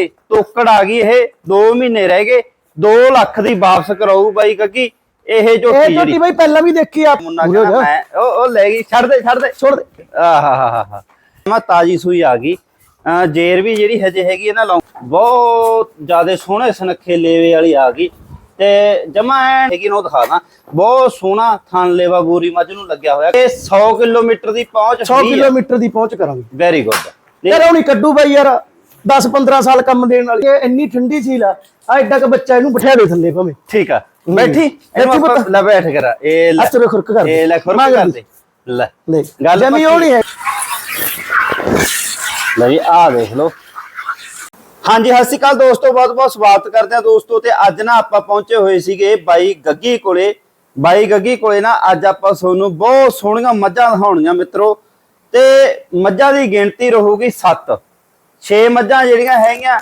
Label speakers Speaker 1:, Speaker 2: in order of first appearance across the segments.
Speaker 1: ਗਏ ਤੋਕੜ ਆ ਗਈ ਇਹ 2 ਮਹੀਨੇ ਰਹਿ ਗਏ 2 ਲੱਖ ਦੀ ਵਾਪਸ ਕਰਾਊ ਬਾਈ ਕਿਉਂਕਿ ਇਹ
Speaker 2: ਇਹ
Speaker 1: ਝੋਟੀ
Speaker 2: ਝੋਟੀ
Speaker 1: ਜਿਹੜੀ
Speaker 2: ਬਾਈ ਪਹਿਲਾਂ ਵੀ ਦੇਖੀ ਆ।
Speaker 1: ਮੁੰਨਾ ਕਹਿੰਦਾ। ਮੈਂ ਉਹ ਉਹ ਲੈ ਗਈ ਛੱਡ ਦੇ ਛੱਡ ਦੇ।
Speaker 2: ਛੋੜ ਦੇ।
Speaker 1: ਆਹਾਹਾਹਾ ਮੈਂ ਤਾਜੀ ਸੂਈ ਆ ਗਈ। ਜੇਰ ਵੀ ਜਿਹੜੀ ਹਜੇ ਹੈਗੀ ਹੈ ਨਾ ਲੌਂ ਬਹੁਤ ਜਿਆਦੇ ਸੋਹਣੇ ਸੁਨੱਖੇ ਲੇਵੇ ਵਾਲੀ ਆ ਗਈ। ਤੇ ਜਮਾ ਹੈਗੀ ਨੂੰ ਦਿਖਾਦਾ ਬਹੁਤ ਸੋਹਣਾ ਥਣ ਲੇਵਾ ਬੂਰੀ ਮੱਝ ਨੂੰ ਲੱਗਿਆ ਹੋਇਆ। ਇਹ 100 ਕਿਲੋਮੀਟਰ ਦੀ ਪਹੁੰਚ
Speaker 2: 100 ਕਿਲੋਮੀਟਰ ਦੀ ਪਹੁੰਚ ਕਰਾਂਗੇ।
Speaker 1: ਵੈਰੀ ਗੁੱਡ
Speaker 2: ਯਾਰ ਹੁਣੀ ਕੱਢੂ ਬਾਈ ਯਾਰ। 10 15 ਸਾਲ ਕੰਮ ਦੇਣ ਵਾਲੀ ਇਹ ਇੰਨੀ ਠੰਡੀ ਝੀਲ ਆ ਆ ਐਡਾ ਕ ਬੱਚਾ ਇਹਨੂੰ ਬਿਠਾ ਦੇ ਥੱਲੇ ਭਾਵੇਂ
Speaker 1: ਠੀਕ ਆ ਬੈਠੀ ਇਹਨੂੰ ਆਪਾਂ। ਲੈ ਬੈਠ ਕਰਾ ਇਹ ਲੈ
Speaker 2: ਆ ਚਲੋ ਖੁਰਕ ਕਰ।
Speaker 1: ਇਹ ਲੈ ਖੁਰਕ ਕਰ। ਦੇ ਲੈ ਗੱਲ
Speaker 2: ਜਮੀ। ਹੋਣੀ ਹੈ
Speaker 1: ਲੈ ਆਹ ਦੇਖ ਲਓ ਹਾਂਜੀ ਸਤਿ ਸ਼੍ਰੀ ਅਕਾਲ ਦੋਸਤੋ ਬਹੁਤ ਬਹੁਤ ਸਵਾਗਤ ਕਰਦੇ ਆ ਦੋਸਤੋ ਤੇ ਅੱਜ ਨਾ ਆਪਾਂ ਪਹੁੰਚੇ ਹੋਏ ਸੀਗੇ ਬਾਈ ਗੱਗੀ ਕੋਲੇ ਬਾਈ ਗੱਗੀ ਕੋਲੇ ਨਾ ਅੱਜ ਆਪਾਂ ਤੁਹਾਨੂੰ ਬਹੁਤ ਸੋਹਣੀਆਂ ਮੱਝਾਂ ਦਿਖਾਉਣੀਆਂ ਮਿੱਤਰੋ ਤੇ ਮੱਝਾਂ ਦੀ ਗਿਣਤੀ ਰਹੂਗੀ 7 6 ਮੱਝਾਂ ਜਿਹੜੀਆਂ ਹੈਗੀਆਂ,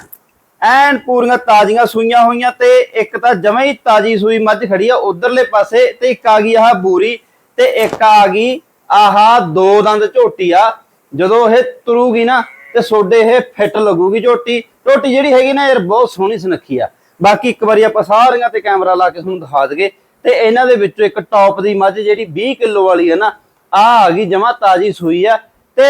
Speaker 1: ਐਨ ਪੂਰੀਆਂ ਤਾਜ਼ੀਆਂ ਸੂਈਆਂ ਹੋਈਆਂ ਤੇ ਇੱਕ ਤਾਂ ਜਮਾਂ ਹੀ ਤਾਜ਼ੀ ਸੂਈ ਮੱਝ ਖੜੀ ਆ ਉਧਰਲੇ ਪਾਸੇ ਤੇ ਇੱਕ ਆ ਗਈ ਆਹ ਬੂਰੀ ਤੇ ਇੱਕ ਆ ਗਈ ਆਹਾ ਦੋ ਦੰਦ ਝੋਟੀ ਆ। ਜਦੋਂ ਇਹ ਤੁਰੂਗੀ ਨਾ ਤੇ ਸੋਡੇ ਇਹ ਫਿੱਟ ਲੱਗੂਗੀ ਝੋਟੀ। ਝੋਟੀ ਜਿਹੜੀ ਹੈਗੀ ਨਾ ਯਾਰ ਬਹੁਤ ਸੋਹਣੀ ਸੁਨੱਖੀ ਆ। ਬਾਕੀ ਇੱਕ ਵਾਰੀ ਆਪਾਂ ਸਾਰੀਆਂ ਤੇ ਕੈਮਰਾ ਲਾ ਕੇ ਤੁਹਾਨੂੰ ਦਿਖਾ ਦਈਏ। ਤੇ ਇਹਨਾਂ ਦੇ ਵਿੱਚੋਂ ਇੱਕ ਟੌਪ ਦੀ ਮੱਝ ਜਿਹੜੀ 20 ਕਿਲੋ ਵਾਲੀ ਹੈ ਨਾ ਆ ਆ ਗਈ ਜਮਾ ਤਾਜ਼ੀ ਸੂਈ ਆ। ਤੇ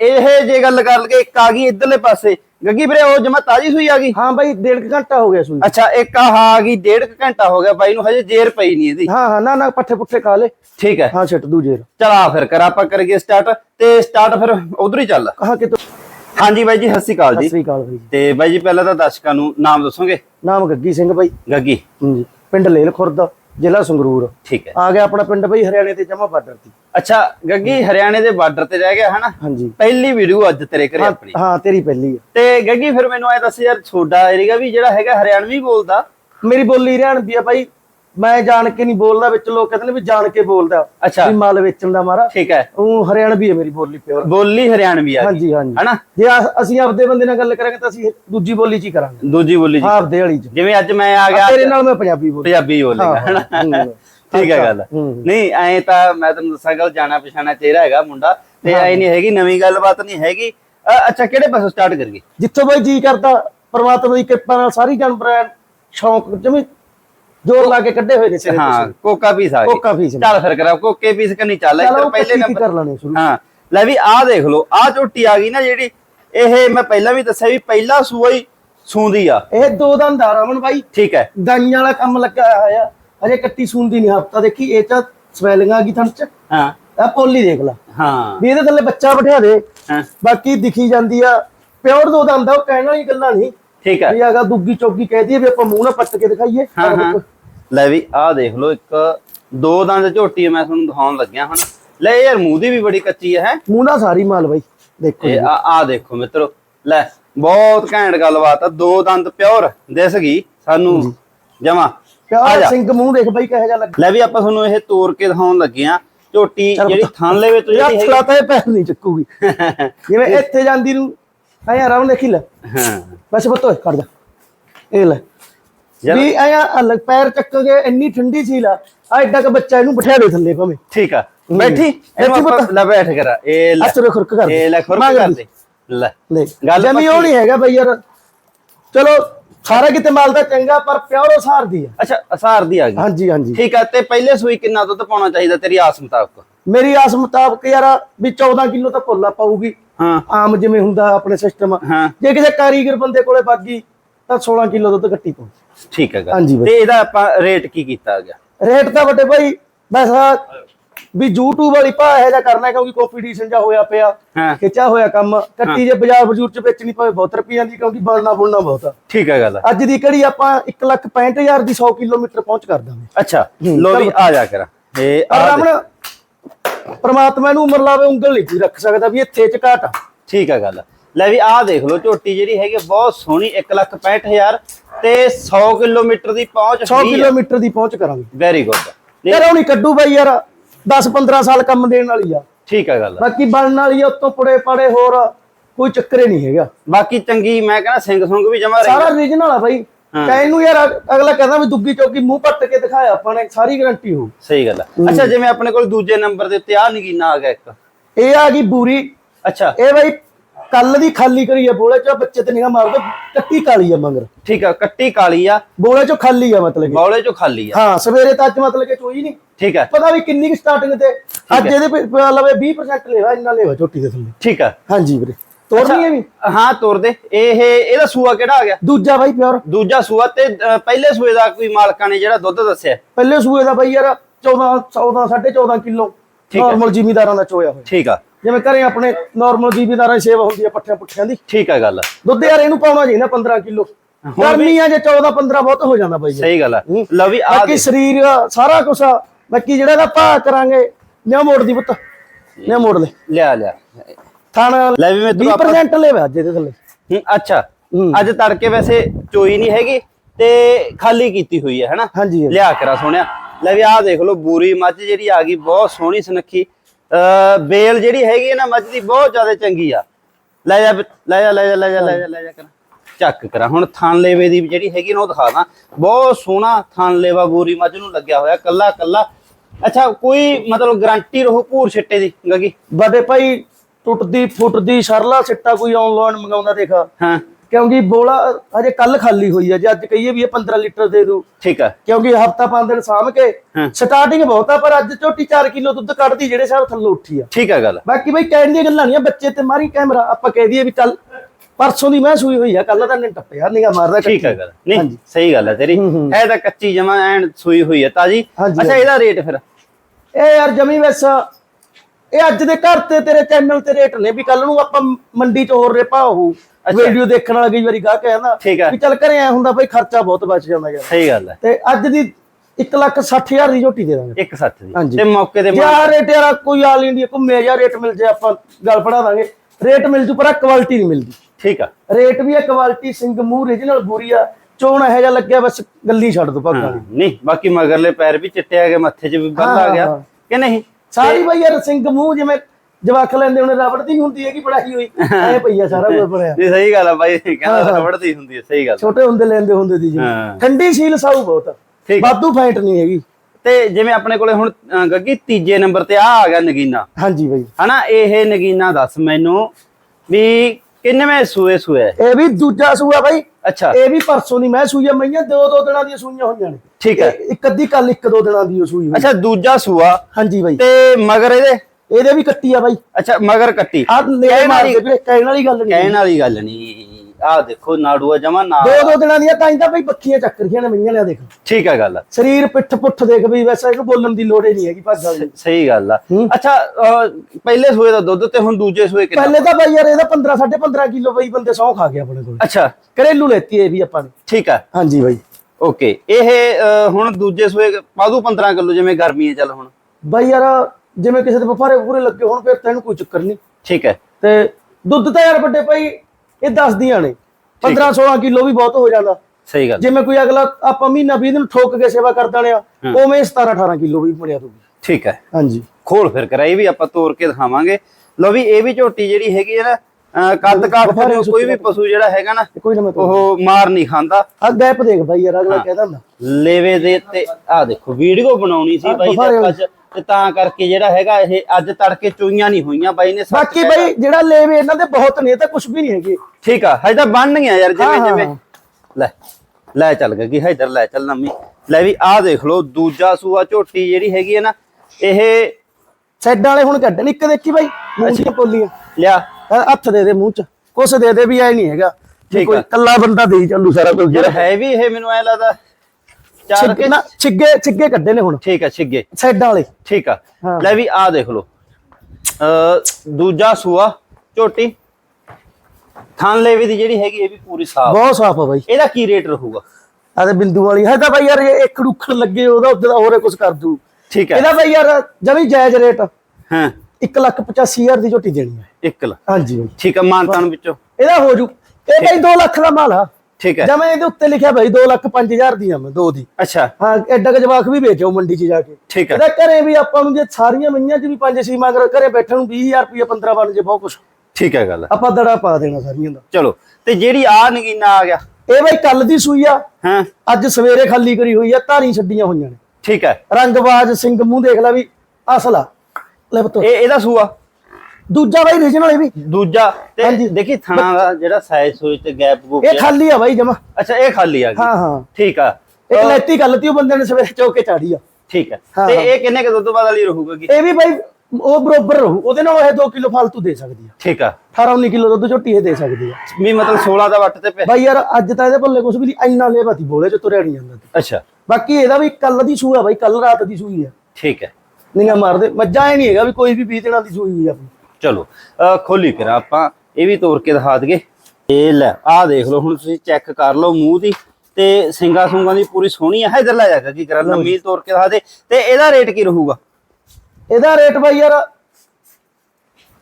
Speaker 1: ਇਹ ਜੇ ਗੱਲ ਕਰ ਲਈਏ ਇੱਕ ਆ ਗਈ ਇਧਰਲੇ ਪਾਸੇ। ਗੱਗੀ ਵੀਰੇ ਉਹ ਜਮਾ ਤਾਜ਼ੀ ਸੂਈ ਆ ਗਈ?
Speaker 2: ਹਾਂ ਬਾਈ ਡੇਢ ਕੁ ਘੰਟਾ ਹੋ ਗਿਆ ਸੂਈ।
Speaker 1: ਅੱਛਾ ਇੱਕ ਆਹ ਆ ਗਈ ਡੇਢ ਕੁ ਘੰਟਾ ਹੋ ਗਿਆ ਬਾਈ ਨੂੰ ਹਜੇ ਜੇਰ ਪਈ ਨਹੀਂ ਇਹਦੀ।
Speaker 2: ਹਾਂ ਹਾਂ ਨਾ ਨਾ ਪੱਠੇ ਪੁੱਠੇ ਖਾ ਲੇ।
Speaker 1: ਠੀਕ ਹੈ।
Speaker 2: ਹਾਂ ਛੱਟ ਦੂ ਜੇਰ।
Speaker 1: ਚਲਾ ਫਿਰ ਕਰ ਆਪਾਂ ਕਰੀਏ ਸਟਾਰਟ ਤੇ ਸਟਾਰਟ ਫਿਰ ਉਧਰ ਹੀ ਚੱਲ।
Speaker 2: ਕਹਾ ਕਿ ਤੂੰ
Speaker 1: ਹਾਂਜੀ ਬਾਈ ਜੀ ਸਤਿ ਸ਼੍ਰੀ ਅਕਾਲ
Speaker 2: ਸਤਿ
Speaker 1: ਜੀ
Speaker 2: ਸ੍ਰੀ ਅਕਾਲ ਬਾਈ ਜੀ।
Speaker 1: ਤੇ ਬਾਈ ਜੀ ਪਹਿਲਾਂ ਤਾਂ ਦਰਸ਼ਕਾਂ ਨੂੰ ਨਾਮ ਦੱਸੋਗੇ?
Speaker 2: ਨਾਮ ਗੱਗੀ ਸਿੰਘ ਬਾਈ।
Speaker 1: ਗੱਗੀ।
Speaker 2: ਹਾਂਜੀ। ਪਿੰਡ ਲੇਲ ਖੁਰਦ ਜ਼ਿਲ੍ਹਾ ਸੰਗਰੂਰ।
Speaker 1: ਠੀਕ ਹੈ।
Speaker 2: ਆ ਗਿਆ ਆਪਣਾ ਪਿੰਡ ਬਾਈ ਹਰਿਆਣੇ ਤੇ ਜਮਾ ਬਾਰਡਰ ਤੇ।
Speaker 1: ਅੱਛਾ ਗੱਗੀ ਹਰਿਆਣੇ ਦੇ ਬਾਰਡਰ ਤੇ ਰਹਿ ਗਿਆ ਹਨਾ?
Speaker 2: ਹਾਂਜੀ।
Speaker 1: ਪਹਿਲੀ ਵੀਡੀਓ ਅੱਜ ਤੇਰੇ ਘਰੇ ਆਪਣੀ।
Speaker 2: ਹਾਂ ਤੇਰੀ ਪਹਿਲੀ ਆ
Speaker 1: ਤੇ ਗੱਗੀ ਫਿਰ ਮੈਨੂੰ ਐ ਦੱਸ ਯਾਰ ਛੋਡਾ ਏਰੀਆ ਵੀ ਜਿਹੜਾ ਹੈਗਾ ਹਰਿਆਣਵੀ ਬੋਲਦਾ।
Speaker 2: ਮੇਰੀ ਬੋਲੀ ਹਰਿਆਣਵੀ ਆ ਬਾਈ। ਮੈਂ ਜਾਣ ਕੇ ਨਹੀਂ ਬੋਲਦਾ ਵਿੱਚ ਲੋਕ ਕਹਿੰਦੇ ਨੇ ਵੀ ਜਾਣ ਕੇ ਬੋਲਦਾ।
Speaker 1: ਅੱਛਾ।
Speaker 2: ਵੀ ਮਾਲ ਵੇਚਣ ਦਾ ਮਾਰਾ।
Speaker 1: ਠੀਕ ਹੈ।
Speaker 2: ਉਹ ਹਰਿਆਣਵੀ ਹੈ ਮੇਰੀ ਬੋਲੀ ਪਿਓਰ
Speaker 1: ਬੋਲੀ ਹਰਿਆਣਵੀ ਆ
Speaker 2: ਹਾਂਜੀ ਹਾਂਜੀ।
Speaker 1: ਹਨਾ?
Speaker 2: ਜੇ ਅਸੀਂ ਆਪਦੇ ਬੰਦੇ ਨਾਲ ਗੱਲ ਕਰਾਂਗੇ ਤਾਂ ਅਸੀਂ ਦੂਜੀ ਬੋਲੀ ਚ ਹੀ ਕਰਾਂਗੇ।
Speaker 1: ਦੂਜੀ ਬੋਲੀ
Speaker 2: ਹਾਂ ਆਪਦੇ ਵਾਲੀ ਚ।
Speaker 1: ਜਿਵੇਂ ਅੱਜ ਮੈਂ ਆ ਗਿਆ
Speaker 2: ਤੇਰੇ ਨਾਲ ਮੈਂ ਪੰਜਾਬੀ ਬੋਲੀ।
Speaker 1: ਪੰਜਾਬੀ ਬੋਲੇਗਾ ਹਨਾ। ਠੀਕ ਹੈ ਗੱਲ। ਨਹੀਂ ਐ ਤਾਂ ਮੈਂ ਤੁਹਾਨੂੰ ਦੱਸਾਂ ਗੱਲ ਜਾਣਾ ਪਛਾਣਾ ਚਿਹਰਾ ਹੈਗਾ ਮੁੰਡਾ। ਤੇ ਐ ਨਹੀਂ ਹੈਗੀ ਨਵੀਂ ਗੱਲਬਾਤ ਨਹੀਂ ਹੈਗੀ। ਅੱਛਾ ਕਿਹੜੇ ਪਾਸੋਂ ਸਟਾਰਟ ਕਰੀਏ?
Speaker 2: ਜਿੱਥੋਂ ਬਾਈ ਜੀ ਕਰਦਾ ਪਰਮਾਤਮਾ ਦੀ ਕਿਰਪਾ ਨਾਲ ਸਾਰੀ ਜਾਨਵਰਾਂ ਸ਼ੌਂਕ ਜਿਵੇਂ ਜੋਰ ਲਾ ਕੇ ਕੱਢੇ ਹੋਏ ਨੇ ਸਿਰੇ
Speaker 1: ਹਾਂ ਕੋਕਾ ਪੀਸ ਆ
Speaker 2: ਕੋਕਾ ਪੀਸ।
Speaker 1: ਚੱਲ ਫਿਰ ਕਰਾ ਕੋਕੇ ਪੀਸ ਕਰਨੀ ਚੱਲ ਇੱਧਰ ਪਹਿਲੇ ਨੰਬਰ
Speaker 2: ਕਰ ਲੈਣੇ ਸ਼ੁਰੂ।
Speaker 1: ਹਾਂ ਲੈ ਵੀ ਆਹ ਦੇਖ ਲਓ ਆਹ ਝੋਟੀ ਆ ਗਈ ਨਾ ਜਿਹੜੀ ਇਹ ਮੈਂ ਪਹਿਲਾਂ ਵੀ ਦੱਸਿਆ ਵੀ ਪਹਿਲਾ ਸੂਆ ਹੀ ਸੂੰਦੀ ਆ।
Speaker 2: ਇਹ ਦੋ ਦੰਦ ਆ ਰਮਨ ਬਾਈ।
Speaker 1: ਠੀਕ ਹੈ।
Speaker 2: ਗਾਈਆਂ ਵਾਲਾ ਕੰਮ ਲੱਗਾ ਹੋਇਆ। ਹਜੇ ਕੱਟੀ ਸੂੰਦੀ ਨਹੀਂ ਹਫਤਾ ਦੇਖੀ ਇਹ ਚ ਸਵੈਲਿੰਗ ਆ ਗਈ ਥਣ ਚ।
Speaker 1: ਹਾਂ।
Speaker 2: ਆ ਪੋਲੀ ਦੇਖ ਲੈ।
Speaker 1: ਹਾਂ।
Speaker 2: ਵੀ ਇਹਦੇ ਥੱਲੇ ਬੱਚਾ ਬਿਠਾ ਦੇ।
Speaker 1: ਹਾਂ।
Speaker 2: ਬਾਕੀ ਦਿਖੀ ਜਾਂਦੀ ਆ ਪਿਓਰ ਦੋ ਦੰਦ ਆ ਉਹ ਕਹਿਣ ਵਾਲੀ ਗੱਲਾਂ ਨਹੀਂ।
Speaker 1: ਠੀਕ ਹੈ।
Speaker 2: ਵੀ ਅਗਾ ਦੁੱਗੀ ਚੋਗੀ ਕਹਿ ਦਈਏ ਵੀ ਆਪਾਂ ਮੂੰਹ ਨਾਲ ਪੱਟ ਕੇ ਦਿਖਾਈਏ।
Speaker 1: ਹਾਂ ਹਾਂ। ਲੈ ਵੀ ਆਹ ਦੇਖ ਲਓ ਇੱਕ ਦੋ ਦੰਦ ਝੋਟੀ ਮੈਂ ਤੁਹਾਨੂੰ ਦਿਖਾਉਣ ਲੱਗਿਆ ਹੁਣ ਲੈ ਯਾਰ ਮੂੰਹ ਦੀ ਵੀ ਬੜੀ ਕੱਚੀ ਹੈ?
Speaker 2: ਮੂੰਹ ਨਾਲ ਸਾਰੀ ਮਾਲ ਬਾਈ ਦੇਖੋ
Speaker 1: ਇਹ ਆ ਆ ਦੇਖੋ ਮਿੱਤਰੋ ਲੈ ਬਹੁਤ ਘੈਂਟ ਗੱਲਬਾਤ ਆ ਦੋ ਦੰਦ ਪਿਓਰ ਦਿਸ ਗਈ ਸਾਨੂੰ। ਜਮਾ ਜਾ।
Speaker 2: ਸਿੰਘ ਮੂੰਹ ਦੇਖ ਬਾਈ ਕਿਹੋ ਜਿਹਾ ਲੱਗਾ
Speaker 1: ਲੈ ਵੀ ਆਪਾਂ ਤੁਹਾਨੂੰ ਇਹ ਤੋੜ ਕੇ ਦਿਖਾਉਣ ਲੱਗੇ ਆ ਝੋਟੀ ਜਿਹੜੀ ਥਾਂਲੇ ਵਿੱਚ ਜਿਹੜੀ
Speaker 2: ਹੱਥ
Speaker 1: ਹੈਗੀ।
Speaker 2: ਲਾਤਾ ਇਹ ਪੈਰ ਨਹੀਂ ਚੱਕੂਗੀ। ਜਿਵੇਂ ਇੱਥੇ ਜਾਂਦੀ ਨੂੰ ਐ ਆਰਾਮ ਦੇਖੀ ਲੈ।
Speaker 1: ਹਾਂ।
Speaker 2: ਬਸ ਬਤੋ ਕਰ ਜਾ। ਇਹ ਲੈ। ਵੀ ਐ ਅਲੱਗ ਪੈਰ ਚੱਕੋਗੇ ਇੰਨੀ ਠੰਡੀ ਝੀਲ ਆ ਆ ਐਡਾ ਕ ਬੱਚਾ ਇਹਨੂੰ ਬਿਠਾ ਦੇ ਥੱਲੇ ਭਾਵੇਂ।
Speaker 1: ਠੀਕ ਆ। ਬੈਠੀ ਇਹਨੂੰ ਆਪਾਂ ਲੈ ਬੈਠ ਕਰਾ। ਇਹ ਲੈ
Speaker 2: ਚਲੋ ਖੁਰਕ ਕਰ।
Speaker 1: ਇਹ ਲੈ ਖੁਰਕ ਕਰ। ਦੇ। ਲੈ।
Speaker 2: ਲੈ
Speaker 1: ਗੱਲ
Speaker 2: ਜਮੀ ਉਹ ਨਹੀਂ ਹੈਗਾ ਬਈ ਯਾਰ। ਚਲੋ ਸਾਰਾ ਕਿਤੇ ਮਾਲ ਤਾਂ ਚੰਗਾ ਪਰ ਪਿਓਰ ਸਾਰ ਦੀ ਆ।
Speaker 1: ਅੱਛਾ ਅਸਾਰ ਦੀ ਆ ਗਈ।
Speaker 2: ਹਾਂਜੀ ਹਾਂਜੀ।
Speaker 1: ਠੀਕ ਆ ਤੇ ਪਹਿਲੇ ਸੂਈ ਕਿੰਨਾ ਦੁੱਧ ਪਾਉਣਾ ਚਾਹੀਦਾ ਤੇਰੀ ਆਸ ਮੁਤਾਬਕ?
Speaker 2: ਮੇਰੀ ਆਸ ਮੁਤਾਬਕ ਯਾਰ ਵੀ 14 ਕਿਲੋ ਤਾਂ ਭੁੱਲਾ ਪਾਊਗੀ।
Speaker 1: ਹਾਂ।
Speaker 2: ਆਮ ਜਿਵੇਂ ਹੁੰਦਾ ਆਪਣੇ ਸਿਸਟਮ ਜੇ ਕਿਸੇ ਕਾਰੀਗਰ ਬੰਦੇ ਕੋਲੇ ਬਾਗੀ ਤਾਂ 16 ਕਿਲੋ ਦੁੱਧ ਕੱਟੀ ਪਊ
Speaker 1: ਠੀਕ ਹੈਗਾ
Speaker 2: ਹਾਂਜੀ ਬਾਈ।
Speaker 1: ਤੇ ਇਹਦਾ ਆਪਾਂ ਰੇਟ ਕੀ ਕੀਤਾ ਗਿਆ
Speaker 2: ਰੇਟ ਤਾਂ ਵੱਡੇ ਭਾਈ ਬਸ ਆਹ ਵੀ YouTube ਵਾਲੀ ਭਾ ਇਹ ਜਿਹਾ ਕਰਨਾ ਕਿਉਂਕਿ ਕੰਪੀਟੀਸ਼ਨ ਜਾ ਹੋਇਆ ਪਿਆ
Speaker 1: ਹਾਂ।
Speaker 2: ਖਿੱਚਾ ਹੋਇਆ ਕੰਮ। ਕੱਟੀ ਜੇ ਬਾਜ਼ਾਰ ਬਜ਼ੂਰ ਚ ਵੇਚਣੀ ਪਵੇ ਬਹੁਤ ਰੁਪਈਆਂ ਦੀ ਕਿਉਂਕਿ ਬਣਨਾ ਬੁਲਣਾ ਬਹੁਤ ਆ।
Speaker 1: ਠੀਕ ਹੈ ਗੱਲ
Speaker 2: ਅੱਜ ਦੀ ਕੜੀ ਆਪਾਂ 165000 ਦੀ 100 ਕਿਲੋਮੀਟਰ ਪਹੁੰਚ ਕਰ ਦਾਂਗੇ।
Speaker 1: ਅੱਛਾ
Speaker 2: ਹੂੰ,
Speaker 1: ਲੋ। ਵੀ ਆ ਜਾ ਕਰਾ। ਇਹ
Speaker 2: ਪਰ
Speaker 1: ਆ ਦੇ-
Speaker 2: ਰਮਣ ਪ੍ਰਮਾਤਮਾ ਨੂੰ ਉਮਰ ਲਾਵੇ ਉਂਗਲ ਨਹੀਂ ਕੋਈ ਰੱਖ ਸਕਦਾ ਵੀ ਇੱਥੇ ਚ ਘਾਟ ਆ।
Speaker 1: ਠੀਕ ਹੈ ਗੱਲ ਲੈ ਵੀ ਆਹ ਦੇਖ ਲਓ ਝੋਟੀ ਜਿਹੜੀ ਹੈਗੀ ਬਹੁਤ ਸੋਹਣੀ 165000 ਤੇ 100 ਕਿਲੋਮੀਟਰ ਦੀ ਪਹੁੰਚ
Speaker 2: 100 ਕਿਲੋਮੀਟਰ ਦੀ ਪਹੁੰਚ ਕਰਾਂਗੇ।
Speaker 1: ਵੈਰੀ ਗੁੱਡ
Speaker 2: ਯਾਰ ਹੁਣੀ ਕੱਢੂ ਬਾਈ ਯਾਰ 10 15 ਸਾਲ ਕੰਮ ਦੇਣ ਵਾਲੀ ਆ।
Speaker 1: ਠੀਕ ਹੈ ਗੱਲ
Speaker 2: ਬਾਕੀ ਬਣਨ ਵਾਲੀ ਆ ਉਤੋਂ ਪੁੜੇ ਪਾੜੇ ਹੋਰ ਕੋਈ ਚੱਕਰੇ ਨਹੀਂ ਹੈਗਾ।
Speaker 1: ਬਾਕੀ ਚੰਗੀ ਮੈਂ ਕਹਿੰਦਾ ਸਿੰਘ ਸੁੰਗ ਵੀ ਜਮਾ ਰਹੀ
Speaker 2: ਸਾਰਾ ਰੀਜਨਲ ਆ ਬਾਈ।
Speaker 1: ਹਾਂ।
Speaker 2: ਕਹਿ ਨੂੰ ਯਾਰ ਅਗ- ਅਗਲਾ ਕਹਿੰਦਾ ਵੀ ਦੁੱਗੀ ਚੌਕੀ ਮੂੰਹ ਪੱਟ ਕੇ ਦਿਖਾਇਆ ਆਪਾਂ ਨੇ ਸਾਰੀ ਗਾਰੰਟੀ ਹੋ
Speaker 1: ਸਹੀ ਗੱਲ ਹੈ। ਅੱਛਾ ਜਿਵੇਂ ਆਪਣੇ ਕੋਲ ਦੂਜੇ ਨੰਬਰ ਦੇ ਉੱਤੇ ਆ ਨਗੀਨਾ ਆ ਗਿਆ ਇੱਕ।
Speaker 2: ਇਹ ਆ ਗਈ ਬੂਰੀ।
Speaker 1: ਅੱਛਾ।
Speaker 2: ਇਹ ਬਾਈ ਕੱਲ ਦੀ ਖਾਲੀ ਕਰੀ ਆ ਬੋਲੇ ਚੋਂ ਬੱਚੇ ਤੇ ਨਿਗਾ ਮਾਰਦੇ ਕੱਟੀ ਕਾਲੀ ਆ ਮੰਗਰ।
Speaker 1: ਠੀਕ ਆ ਕੱਟੀ ਕਾਲੀ ਆ।
Speaker 2: ਬੋਲੇ ਚੋਂ ਖਾਲੀ ਆ ਮਤਲਬ ਕਿ।
Speaker 1: ਬੌਲੇ ਚੋਂ ਖਾਲੀ ਆ।
Speaker 2: ਹਾਂ ਸਵੇਰੇ ਤਾਂ ਅੱਜ ਮਤਲਬ ਕਿ ਚੋਈ ਨਹੀਂ।
Speaker 1: ਠੀਕ ਆ।
Speaker 2: ਪਤਾ ਵੀ ਕਿੰਨੀ ਸਟਾਰਟਿੰਗ ਤੇ ਅੱਜ ਇਹਦੇ ਪ- ਲਵੇ 20% ਲੈਵਾ ਇੰਨਾ ਲੈਵਾ ਝੋਟੀ ਦੇ ਥੱਲੇ।
Speaker 1: ਠੀਕ ਆ।
Speaker 2: ਹਾਂਜੀ ਵੀਰੇ ਤੋੜਨੀ ਹੈ ਵੀ?
Speaker 1: ਹਾਂ ਤੋਰ ਦੇ ਇਹ ਇਹਦਾ ਸੂਆ ਕਿਹੜਾ ਆ ਗਿਆ?
Speaker 2: ਦੂਜਾ ਬਾਈ ਪਿਓਰ।
Speaker 1: ਦੂਜਾ ਸੂਆ ਤੇ ਅ, ਪਹਿਲੇ ਸੂਏ ਦਾ ਕੋਈ ਮਾਲਕਾਂ ਨੇ ਜਿਹੜਾ ਦੁੱਧ ਦੱਸਿਆ?
Speaker 2: ਪਹਿਲੇ ਸੂਏ ਦਾ ਬਾਈ ਯਾਰ 14 14 14.5 ਕਿਲੋ
Speaker 1: ਠੀਕ ਹੈ।
Speaker 2: ਨਾਰਮਲ ਜ਼ਿਮੀਦਾਰਾਂ ਦਾ ਚੋਇਆ ਹੋਇਆ।
Speaker 1: ਠੀਕ ਆ।
Speaker 2: ਜਿਵੇਂ ਘਰੇ ਆਪਣੇ ਨਾਰਮਲ ਜ਼ਿਮੀਦਾਰਾਂ ਦੀ ਸੇਵਾ ਹੁੰਦੀ ਹੈ ਪੱਠਿਆਂ ਪੁੱਠਿਆਂ ਦੀ।
Speaker 1: ਠੀਕ ਆ ਗੱਲ।
Speaker 2: ਦੁੱਧ ਯਾਰ ਇਹਨੂੰ ਪਾਉਣਾ ਚਾਹੀਦਾ 15 ਕਿਲੋ।
Speaker 1: ਵੀ-
Speaker 2: ਗਰਮੀਆਂ 'ਚ 14 15 ਬਹੁਤ ਹੋ ਜਾਂਦਾ ਬਾਈ ਜੀ।
Speaker 1: ਸਹੀ ਗੱਲ ਆ।
Speaker 2: ਹੂੰ।
Speaker 1: ਲਓ ਵੀ ਆ
Speaker 2: ਬਾਕੀ ਸਰੀਰ ਸਾਰਾ ਕੁਝ ਬਾਕੀ ਜਿਹੜਾ ਦਾ ਭਾ ਕਰਾਂਗੇ ਨਿਆ ਮੋੜ ਦੀ ਪੁੱਤ। ਨਿਆ ਮੋੜ ਲੈ।
Speaker 1: ਲਿਆ ਲਿਆ।
Speaker 2: ਥਾਣ
Speaker 1: ਲੈ ਵੀ ਆਪਾਂ
Speaker 2: 20% ਲੈਵਾ ਅੱਜ ਇਹਦੇ ਥੱਲੇ।
Speaker 1: ਹੂੰ, ਅੱਛਾ।
Speaker 2: ਹੂੰ।
Speaker 1: ਅੱਜ ਤੜਕੇ ਵੈਸੇ ਚੋਈ ਨਹੀਂ ਹੈਗੀ ਤੇ ਖਾਲੀ ਕੀਤੀ ਹੋਈ ਹੈ ਹਨਾ। ਲਿਆ ਕਰਾ ਸੋਹਣਿਆ। ਲੈ ਵੀ ਆਹ ਦੇਖ ਲਓ ਬੂਰੀ ਮੱਝ ਜਿਹੜੀ ਆ ਗਈ ਬਹੁਤ ਸੋਹਣੀ ਸੁਨੱਖੀ। ਬੇਲ ਜਿਹੜੀ ਹੈਗੀ ਹੈ ਨਾ ਮੱਝ ਦੀ ਬਹੁਤ ਜ਼ਿਆਦਾ ਚੰਗੀ ਆ। ਲੈ ਜਾ ਲੈ ਜਾ ਲੈ ਜਾ ਲੈ ਜਾ ਲੈ ਜਾ ਲੈ ਜਾ ਕਰ। ਚੱਕ ਕਰਾ। ਹੁਣ ਥਾਨ ਲੇਵੇ ਦੀ ਜਿਹੜੀ ਹੈਗੀ ਨਾ ਉਹ ਦਿਖਾ ਦਾਂ। ਬਹੁਤ ਸੋਹਣਾ ਥਾਨ ਲੇਵਾ ਬੂਰੀ ਮੱਝ ਨੂੰ ਲੱਗਿਆ ਹੋਇਆ ਕੱਲਾ ਕੱਲਾ। ਅੱਛਾ ਕੋਈ ਮਤਲਬ ਗਾਰੰਟੀ ਰਹੋ ਭੂਰ ਛਿੱਟੇ ਦੀ ਗੱਗੀ?
Speaker 2: ਬਦੇ ਭਾਈ ਟੁੱਟਦੀ ਫੁੱਟਦੀ ਸਰਲਾ ਸਿੱਟਾ ਕੋਈ ਆਨਲਾਈਨ ਮੰਗਾਉਂਦਾ ਦੇਖਾ।
Speaker 1: ਹਾਂ।
Speaker 2: ਕਿਉਂਕਿ ਬੋਲਾ ਅਜੇ ਕੱਲ ਖਾਲੀ ਹੋਈ ਹੈ ਜੇ ਅੱਜ ਕਹੀਏ ਵੀ ਇਹ 15 ਲੀਟਰ ਦੇ ਦੂ
Speaker 1: ਠੀਕ ਆ
Speaker 2: ਕਿਉਂਕਿ ਹਫਤਾ ਪੰਜ ਦਿਨ ਸਾਂਭ ਕੇ
Speaker 1: ਹਾਂ।
Speaker 2: ਸਟਾਰਟਿੰਗ ਬਹੁਤ ਆ ਪਰ ਅੱਜ ਝੋਟੀ 4 ਕਿਲੋ ਦੁੱਧ ਕੱਢਦੀ ਜਿਹੜੇ ਸਾਹਿਬ ਥੱਲੇ ਉੱਠੀ ਆ
Speaker 1: ਠੀਕ ਆ ਗੱਲ
Speaker 2: ਬਾਕੀ ਬਈ ਕਹਿਣ ਦੀਆਂ ਗੱਲਾਂ ਨਹੀਂ ਬੱਚੇ ਤੇ ਮਾਰੀ ਕੈਮਰਾ ਆਪਾਂ ਕਹਿ ਦਈਏ ਵੀ ਕੱਲ ਪਰਸੋਂ ਦੀ ਮੈਂ ਸੂਈ ਹੋਈ ਆ ਕੱਲ ਤਾਂ ਨੇ ਟੱਪਿਆ ਨਿਗਾ ਮਾਰਦਾ
Speaker 1: ਠੀਕ ਹੈ ਗੱਲ ਨਹੀਂ। ਸਹੀ ਗੱਲ ਹੈ ਤੇਰੀ
Speaker 2: ਹੂੰ, ਹੂੰ।
Speaker 1: ਇਹ ਤਾਂ ਕੱਚੀ ਜਮਾ ਐਨ ਸੂਈ ਹੋਈ ਹੈ ਤਾਜੀ ਅੱਛਾ। ਇਹਦਾ ਰੇਟ ਫਿਰ
Speaker 2: ਇਹ ਯਾਰ ਜਮੀ ਵੈਸ ਇਹ ਅੱਜ ਦੇ ਘਰ ਤੇ ਤੇਰੇ ਚੈਨਲ ਤੇ ਰੇਟ ਨੇ ਵੀ ਕੱਲ ਨੂੰ ਆਪਾਂ ਮੰਡੀ ਚ ਹੋਰ ਰੇ ਭਾਅ ਹੋਊ। ਵੀਡੀਓ ਦੇਖਣ ਵਾਲਾ ਕਈ ਵਾਰੀ ਗਾਹ ਕਹਿੰਦਾ। ਵੀ ਚੱਲ ਘਰੇ ਐ ਹੁੰਦਾ ਬਈ ਖਰਚਾ ਬਹੁਤ ਬਚ ਜਾਂਦਾ ਯਾਰ।
Speaker 1: ਸਹੀ ਗੱਲ ਹੈ।
Speaker 2: ਤੇ ਅੱਜ ਦੀ 1 ਲੱਖ 60 ਹਜ਼ਾਰ ਦੀ ਝੋਟੀ ਦੇ ਦਾਂਗੇ।
Speaker 1: ਇੱਕ ਸੱਤ ਦੀ।
Speaker 2: ਹਾਂਜੀ।
Speaker 1: ਤੇ ਮੌਕੇ ਤੇ
Speaker 2: ਆ ਰੇਟ ਯਾਰ ਕੋਈ ਆਲ ਇੰਡੀਆ ਘੁੰਮੇ ਜਾਂ ਰੇਟ ਮਿਲ ਜੇ ਆਪਾਂ ਗੱਲ ਪੜਾ ਦਾਂਗੇ। ਰੇਟ ਮਿਲ ਜੂ ਪਰ ਕੁਆਲਿਟੀ ਨਹੀਂ ਮਿਲਦੀ।
Speaker 1: ਠੀਕ ਆ।
Speaker 2: ਰੇਟ ਵੀ ਹੈ ਕੁਆਲਿਟੀ ਸਿੰਘ ਮੂੰਹ ਰੀਜਨਲ ਬੂਰੀ ਆ। ਚੋਣ ਇਹੋ ਜਿਹਾ ਲੱਗਿਆ ਬਸ ਗੱਲੀ ਛੱਡ ਦੋ ਭਾਗਾਂ ਦੀ।
Speaker 1: ਨਹੀਂ ਬਾਕੀ ਮਗਰਲੇ ਪੈਰ ਵੀ ਚਿੱਟੇ ਆ ਗਏ ਮੱਥੇ 'ਚ ਵੀ ਬੰਦ ਆ ਗਿਆ। ਕਿ ਨਹੀਂ?
Speaker 2: ਸਾਰੀ ਬਈ ਯਾਰ ਸਿੰਘ ਮੂੰਹ ਜਿਵੇਂ ਜਵਾਕ ਲੈਂਦੇ ਉਹਨੇ ਰਬੜ ਦੀ ਹੁੰਦੀ ਹੈਗੀ ਪੜਾਈ ਹੋਈ। ਐ ਪਈ ਆ ਸਾਰਾ ਕੁਝ ਬਣਿਆ
Speaker 1: ਨਹੀਂ ਸਹੀ ਗੱਲ ਆ ਬਾਈ ਕਹਿੰਦਾ ਰਬੜਦੀ ਹੁੰਦੀ ਹੈ ਸਹੀ ਗੱਲ
Speaker 2: ਛੋਟੇ ਹੁੰਦੇ ਲੈਂਦੇ ਹੁੰਦੇ ਦੀ ਜੀ।
Speaker 1: ਹਾਂ।
Speaker 2: ਠੰਡੀ ਸੀਲ ਸਾਊ ਬਹੁਤ। ਵਾਧੂ ਫਾਈਟ ਨਹੀਂ ਹੈਗੀ।
Speaker 1: ਤੇ ਜਿਵੇਂ ਆਪਣੇ ਕੋਲੇ ਹੁਣ ਗੱਗੀ ਤੀਜੇ ਨੰਬਰ ਤੇ ਆ ਆ ਗਿਆ ਨਗੀਨਾ।
Speaker 2: ਹਾਂਜੀ ਬਈ।
Speaker 1: ਹਨਾ ਇਹ ਨਗੀਨਾ ਦੱਸ ਮੈਨੂੰ ਵੀ ਕਿੰਨਵੇਂ ਸੂਏ ਸੂਏ ਹੈ?
Speaker 2: ਇਹ ਵੀ ਦੂਜਾ ਸੂਆ ਬਾਈ।
Speaker 1: ਅੱਛਾ।
Speaker 2: ਇਹ ਵੀ ਪਰਸੋਂ ਦੀ ਮੈਂ ਸੂਈ ਆ ਮਈਆਂ ਦੋ ਦੋ ਦਿਨਾਂ ਦੀਆਂ ਸੂਈਆਂ ਹੋਈਆਂ ਨੇ।
Speaker 1: ਠੀਕ ਹੈ।
Speaker 2: ਇੱਕ ਅੱਧੀ ਕੱਲ ਇੱਕ ਦੋ ਦਿਨਾਂ ਦੀ ਸੂਈ ਹੋਈ।
Speaker 1: ਅੱਛਾ ਦੂਜਾ ਸੂਆ।
Speaker 2: ਹਾਂਜੀ ਬਾਈ।
Speaker 1: ਤੇ ਮਗਰ ਇਹਦੇ?
Speaker 2: ਇਹਦੇ ਵੀ ਕੱਟੀ ਆ ਬਾਈ।
Speaker 1: ਅੱਛਾ ਮਗਰ ਕੱਟੀ।
Speaker 2: ਆ ਨੇੜੇ ਮਾਰਦੇ ਵੀਰੇ ਕਹਿਣ ਵਾਲੀ ਗੱਲ ਨਹੀਂ।
Speaker 1: ਕਹਿਣ ਵਾਲੀ ਗੱਲ ਨਹੀਂ। ਆਹ ਦੇਖੋ ਨਾੜੂਆ ਜਮਾ ਨਾ
Speaker 2: ਦੋ ਦੋ ਦਿਨਾਂ ਦੀਆਂ ਤਾਂ ਹੀ ਤਾਂ ਬਈ ਬੱਕੀਆਂ ਚੱਕ ਰਹੀਆਂ ਨੇ ਮਈਆਂ ਲਿਆ ਦੇਖ।
Speaker 1: ਠੀਕ ਹੈ ਗੱਲ
Speaker 2: ਸਰੀਰ ਪਿੱਠ ਪੁੱਠ ਦੇਖ ਬਈ ਵੈਸਾ ਇਹਨੂੰ ਬੋਲਣ ਦੀ ਲੋੜ ਹੀ ਨਹੀਂ ਹੈਗੀ ਭੱਜ ਵਾਲੀ।
Speaker 1: ਸਹੀ ਗੱਲ ਆ। ਅੱਛਾ ਪਹਿਲੇ ਸੂਏ ਦਾ ਦੁੱਧ ਤੇ ਹੁਣ ਦੂਜੇ ਸੂਏ ਕਿੰਨਾ
Speaker 2: ਪਹਿਲੇ ਤਾਂ ਬਾਈ ਯਾਰ ਇਹਦਾ 15 15.5 ਕਿਲੋ ਬਈ ਬੰਦੇ ਸੌ ਖਾ ਗਿਆ ਆਪਣੇ ਕੋਲ।
Speaker 1: ਅੱਛਾ।
Speaker 2: ਘਰੇਲੂ ਲੈਤੀ ਇਹ ਵੀ ਆਪਾਂ ਨੇ।
Speaker 1: ਠੀਕ ਆ।
Speaker 2: ਹਾਂਜੀ ਬਾਈ।
Speaker 1: ਓਕੇ। ਇਹ ਹੁਣ ਦੂਜੇ ਸੂਏ ਪਾਦੂ 15 ਕਿਲੋ ਜਿਵੇਂ ਗਰਮੀ ਹੈ ਚੱਲ ਹੁਣ।
Speaker 2: ਬਾਈ ਯਾਰ ਜਿਵੇਂ ਕਿਸੇ ਦੇ ਬਫਾਰੇ ਪੂਰੇ ਲੱਗੇ ਹੋਣ ਫਿਰ ਤਾਂ ਇਹਨੂੰ ਕੋਈ ਚੱਕਰ ਨਹੀਂ।
Speaker 1: ਠੀਕ ਹੈ।
Speaker 2: ਤੇ ਦੁੱਧ ਤਾਂ ਯਾਰ ਵੱਡੇ ਭਾਈ ਇਹ ਦੱਸਦੀਆਂ ਨੇ। 15 16 ਕਿਲੋ ਵੀ ਬਹੁਤ ਹੋ ਜਾਂਦਾ।
Speaker 1: ਸਹੀ ਗੱਲ।
Speaker 2: ਜਿਵੇਂ ਕੋਈ ਅਗਲਾ ਆਪਾਂ ਮਹੀਨਾ 20 ਦਿਨ ਠੋਕ ਕੇ ਸੇਵਾ ਕਰ ਦਣੇ ਆ ਉਵੇਂ 17 18 ਕਿਲੋ ਵੀ ਬਣਿਆ ਦੂਗੀ
Speaker 1: ਠੀਕ ਹੈ।
Speaker 2: ਹਾਂਜੀ।
Speaker 1: ਖੋਲ ਫਿਰ ਕਰਾਈ ਵੀ ਆਪਾਂ ਤੋੜ ਕੇ ਦਿਖਾਵਾਂਗੇ। ਲੋ ਵੀ ਇਹ ਵੀ ਝੋਟੀ ਜਿਹੜੀ ਹੈਗੀ ਹੈ ਨਾ ਕੱਦ ਕਾਠ ਕੋਈ ਵੀ ਪਸ਼ੂ ਜਿਹੜਾ ਹੈਗਾ ਨਾ ਉਹ ਮਾਰ ਨਹੀਂ ਖਾਂਦਾ।
Speaker 2: ਆ ਗੈਪ ਦੇਖ ਬਾਈ ਯਾਰ ਅਗਲਾ ਕਹਿ ਦਿੰਦਾ।
Speaker 1: ਲੇਵੇ ਦੇ ਤੇ ਆ ਦੇਖੋ ਵੀਡੀਓ ਬਣਾਉਣੀ ਸੀ
Speaker 2: ਬਫਾਰੇ
Speaker 1: ਦੇ ਆਪਾਂ 'ਚ, ਤੇ ਤਾਂ ਕਰਕੇ ਜਿਹੜਾ ਹੈਗਾ ਇਹ ਅੱਜ ਤੜਕੇ ਚੋਈਆਂ ਨਹੀਂ ਹੋਈਆਂ ਬਾਈ ਨੇ ਸੱਚ
Speaker 2: ਬਾਕੀ ਬਾਈ ਜਿਹੜਾ ਲੇਵੇ ਇਹਨਾਂ ਦੇ ਬਹੁਤ ਨੇ ਇਹ ਤਾਂ ਕੁਝ ਵੀ ਨਹੀਂ ਹੈਗੇ।
Speaker 1: ਠੀਕ ਆ ਹਜੇ ਤਾਂ ਬਣ ਗਿਆ ਯਾਰ ਜਿਵੇਂ
Speaker 2: ਹਾਂ, ਹਾਂ,
Speaker 1: ਜਿਵੇਂ।
Speaker 2: ਹਾਂ।
Speaker 1: ਲੈ ਲੈ ਚੱਲ ਗਈ ਇਧਰ ਲੈ ਚੱਲ ਨੰਮੀ ਲੈ ਵੀ ਆਹ ਦੇਖ ਲਓ ਦੂਜਾ ਸੂਆ ਝੋਟੀ ਜਿਹੜੀ ਹੈਗੀ ਹੈ ਨਾ ਇਹ
Speaker 2: ਸੈੱਡਾਂ ਵਾਲੇ ਹੁਣ ਕੱਢਣ ਇੱਕ ਦੇਖੀ ਬਾਈ ਮੂੰਹ ਦੀਆਂ ਪੋਲੀਆਂ।
Speaker 1: ਲਿਆ।
Speaker 2: ਹੱਥ ਦੇ ਦੇ ਮੂੰਹ ਚ ਕੁਛ ਦੇ ਦੇ ਵੀ ਐ ਨਹੀਂ ਹੈਗਾ। ਵੀ
Speaker 1: ਠੀਕ
Speaker 2: ਕੋਈ
Speaker 1: ਆ।
Speaker 2: ਕੱਲਾ ਬੰਦਾ ਦੇਈ ਚੱਲੂ ਸਾਰਾ ਕੁਝ
Speaker 1: ਜਿਹੜਾ। ਹੈ ਵੀ ਇਹ ਮੈਨੂੰ ਐ ਲੱਗਦਾ। ਚਾਰ
Speaker 2: ਛਿੱਗੇ
Speaker 1: ਕੇ
Speaker 2: ਨਾ ਛਿੱਗੇ ਛਿੱਗੇ ਕੱਢੇ ਨੇ ਹੁਣ।
Speaker 1: ਠੀਕ ਆ ਛਿੱਗੇ।
Speaker 2: ਸੈੱਡਾਂ ਵਾਲੇ।
Speaker 1: ਠੀਕ ਆ।
Speaker 2: ਹਾਂ।
Speaker 1: ਲੈ ਵੀ ਆਹ ਦੇਖ ਲਓ। ਅ ਦੂਜਾ ਸੂਆ ਝੋਟੀ। ਥਾਨ ਲੇਵੇ ਦੀ ਜਿਹੜੀ ਹੈਗੀ ਇਹ ਵੀ ਪੂਰੀ ਸਾਫ਼।
Speaker 2: ਬਹੁਤ ਸਾਫ਼ ਆ ਬਾਈ।
Speaker 1: ਇਹਦਾ ਕੀ ਰੇਟ ਰਹੂਗਾ?
Speaker 2: ਆ ਤੇ ਬਿੰਦੂ ਵਾਲੀ। ਹੈ ਤਾਂ ਬਾਈ ਯਾਰ ਇਹ ਇੱਕ ਰੁੱਖਣ ਲੱਗੇ ਉਹਦਾ ਉੱਤੇ ਦਾ ਹੋਰੇ ਕੁਝ ਕਰ ਦੂ।
Speaker 1: ਠੀਕ ਹੈ
Speaker 2: ਇਹਦਾ ਬਾਈ ਯਾਰ ਜਮੀ ਜਾਇਜ਼ ਰੇਟ।
Speaker 1: ਹਾਂ।
Speaker 2: 1 ਲੱਖ 85 ਹਜ਼ਾਰ ਦੀ ਝੋਟੀ ਦੇਣੀ ਹੈ।
Speaker 1: 1 ਲੱਖ।
Speaker 2: ਹਾਂਜੀ
Speaker 1: ਠੀਕ ਆ ਮਾਨਤਾਨ ਵਿੱਚੋਂ।
Speaker 2: ਇਹਦਾ ਹੋ ਜੂ। ਇਹ ਬਾਈ 2 ਲੱਖ ਦਾ ਮਾਲ ਆ।
Speaker 1: ਠੀਕ ਹੈ।
Speaker 2: ਜਮੇ ਇਹਦੇ ਉੱਤੇ ਲਿਖਿਆ ਬਾਈ 2 ਲੱਖ 5000 ਦੀ ਆ ਮੈਂ ਦੋ ਦੀ।
Speaker 1: ਅੱਛਾ।
Speaker 2: ਹਾਂ ਐਡਾ ਕ ਜਵਾਕ ਵੀ ਵੇਚੋ ਮੰਡੀ 'ਚ ਜਾ ਕੇ।
Speaker 1: ਠੀਕ ਹੈ।
Speaker 2: ਇਹਦਾ ਘਰੇ ਵੀ ਆਪਾਂ ਨੂੰ ਜੇ ਸਾਰੀਆਂ ਮਈਆਂ 'ਚ ਵੀ ਪੰਜ ਛੇ ਮਗਰ ਘਰੇ ਬੈਠਣ ਨੂੰ 20000 ਰੁਪਏ 15 ਬਣ ਜੇ ਬਹੁਤ ਕੁਛ।
Speaker 1: ਠੀਕ ਹੈ ਗੱਲ
Speaker 2: ਆਪਾਂ ਦੜਾ ਪਾ ਦੇਣਾ ਸਾਰੀਆਂ ਦਾ।
Speaker 1: ਚਲੋ ਤੇ ਜਿਹੜੀ ਆ ਨਗੀਨਾ ਆ ਗਿਆ।
Speaker 2: ਇਹ ਬਾਈ ਕੱਲ ਦੀ ਸੂਈ ਆ।
Speaker 1: ਹਾਂ।
Speaker 2: ਅੱਜ ਸਵੇਰੇ ਖਾਲੀ ਕਰੀ ਹੋਈ ਆ ਧਾਰੀ ਛੱਡੀਆਂ ਹੋਈਆਂ ਨੇ।
Speaker 1: ਠੀਕ ਹੈ।
Speaker 2: ਰੰਗਬਾਜ਼ ਸਿੰਘ ਮੂੰਹ ਦੇਖ ਲੈ ਵੀ ਅਸਲ ਆ। ਲੈ ਬਤੋ
Speaker 1: ਇਹ ਇਹਦਾ ਸੂਆ?
Speaker 2: ਦੂਜਾ ਬਾਈ ਰੀਜਨਲ ਇਹ ਵੀ।
Speaker 1: ਦੂਜਾ ਤੇ। ਦੇਖੀ ਥਣਾ ਦਾ ਜਿਹੜਾ ਸਾਈਜ਼ ਸੋਚ ਤੇ ਗੈਪ ਗੁਪ
Speaker 2: ਇਹ ਖਾਲੀ ਆ ਬਾਈ ਜਮਾ।
Speaker 1: ਅੱਛਾ ਇਹ ਖਾਲੀ ਆ ਗਈ।
Speaker 2: ਹਾਂ ਹਾਂ।
Speaker 1: ਠੀਕ ਆ।
Speaker 2: ਇੱਕ ਲੈਤੀ ਗੱਲ ਤੀ ਉਹ ਬੰਦੇ ਨੇ ਸਵੇਰੇ ਚੌਕ ਕੇ ਚਾੜੀ ਆ।
Speaker 1: ਠੀਕ ਹੈ ਤੇ। ਇਹ ਕਿੰਨੇ ਕੁ ਦੁੱਧ ਬਾਅਦ ਵਾਲੀ ਰਹੂਗਾ ਕੀ
Speaker 2: ਇਹ ਵੀ ਬਾਈ ਉਹ ਬਰੋਬਰ ਰਹੂ। ਉਹਦੇ ਨਾਲ ਇਹ 2 ਕਿਲੋ ਫालतू ਦੇ ਸਕਦੀ ਆ।
Speaker 1: ਠੀਕ ਆ।
Speaker 2: 18 19 ਕਿਲੋ ਦੁੱਧ ਝੋਟੀ ਇਹ ਦੇ ਸਕਦੀ ਆ।
Speaker 1: ਵੀ ਮਤਲਬ 16 ਦਾ ਵੱਟ ਤੇ ਪਿਆ
Speaker 2: ਬਾਈ ਯਾਰ ਅੱਜ ਤਾਂ ਇਹਦੇ ਭੱਲੇ ਕੁਝ ਵੀ ਨਹੀਂ ਇੰਨਾ ਲੇਵਾਤੀ ਬੋਲੇ ਚ ਤੁਰਿਆ ਨਹੀਂ ਜਾਂਦਾ
Speaker 1: ਅੱਛਾ।
Speaker 2: ਬਾਕੀ ਇਹਦਾ ਵੀ ਕੱਲ ਦੀ ਸੂਆ ਬਾਈ ਕੱਲ ਰਾਤ ਦੀ ਸੂਈ ਆ।
Speaker 1: ਠੀਕ ਹੈ
Speaker 2: ਨਿਗਾ ਮਾਰਦੇ ਮੱਝਾਂ ਇਹ ਨਹੀਂ ਹੈਗਾ ਵੀ ਕੋਈ ਵੀ 20 ਦਿਨਾਂ ਦੀ ਸੂਈ ਹੋਈ ਆਪਣੀ।
Speaker 1: ਚਲੋ ਖੋਲੀ ਫਿਰ ਆਪਾਂ ਇਹ ਵੀ ਤੋੜ ਕੇ ਦਿਖਾ ਦਈਏ। ਇਹ ਲੈ ਆਹ ਦੇਖ ਲਓ ਹੁਣ ਤੁਸੀਂ ਚੈੱਕ ਕਰ ਲਓ ਮੂੰਹ ਦੀ ਤੇ ਸਿੰਗਾ ਸੁੰਗਾ ਦੀ ਪੂਰੀ ਸੋਹਣੀ ਆ। ਇਧਰ ਲੈ ਜਾਗਾ ਕੀ ਕਰਾਂ ਲੰਮੀ ਤੋੜ ਕੇ ਦਿਖਾ ਦੇ। ਤੇ ਇਹਦਾ ਰੇਟ ਕੀ ਰਹੂਗਾ?
Speaker 2: ਇਹਦਾ ਰੇਟ ਬਾਈ ਯਾਰ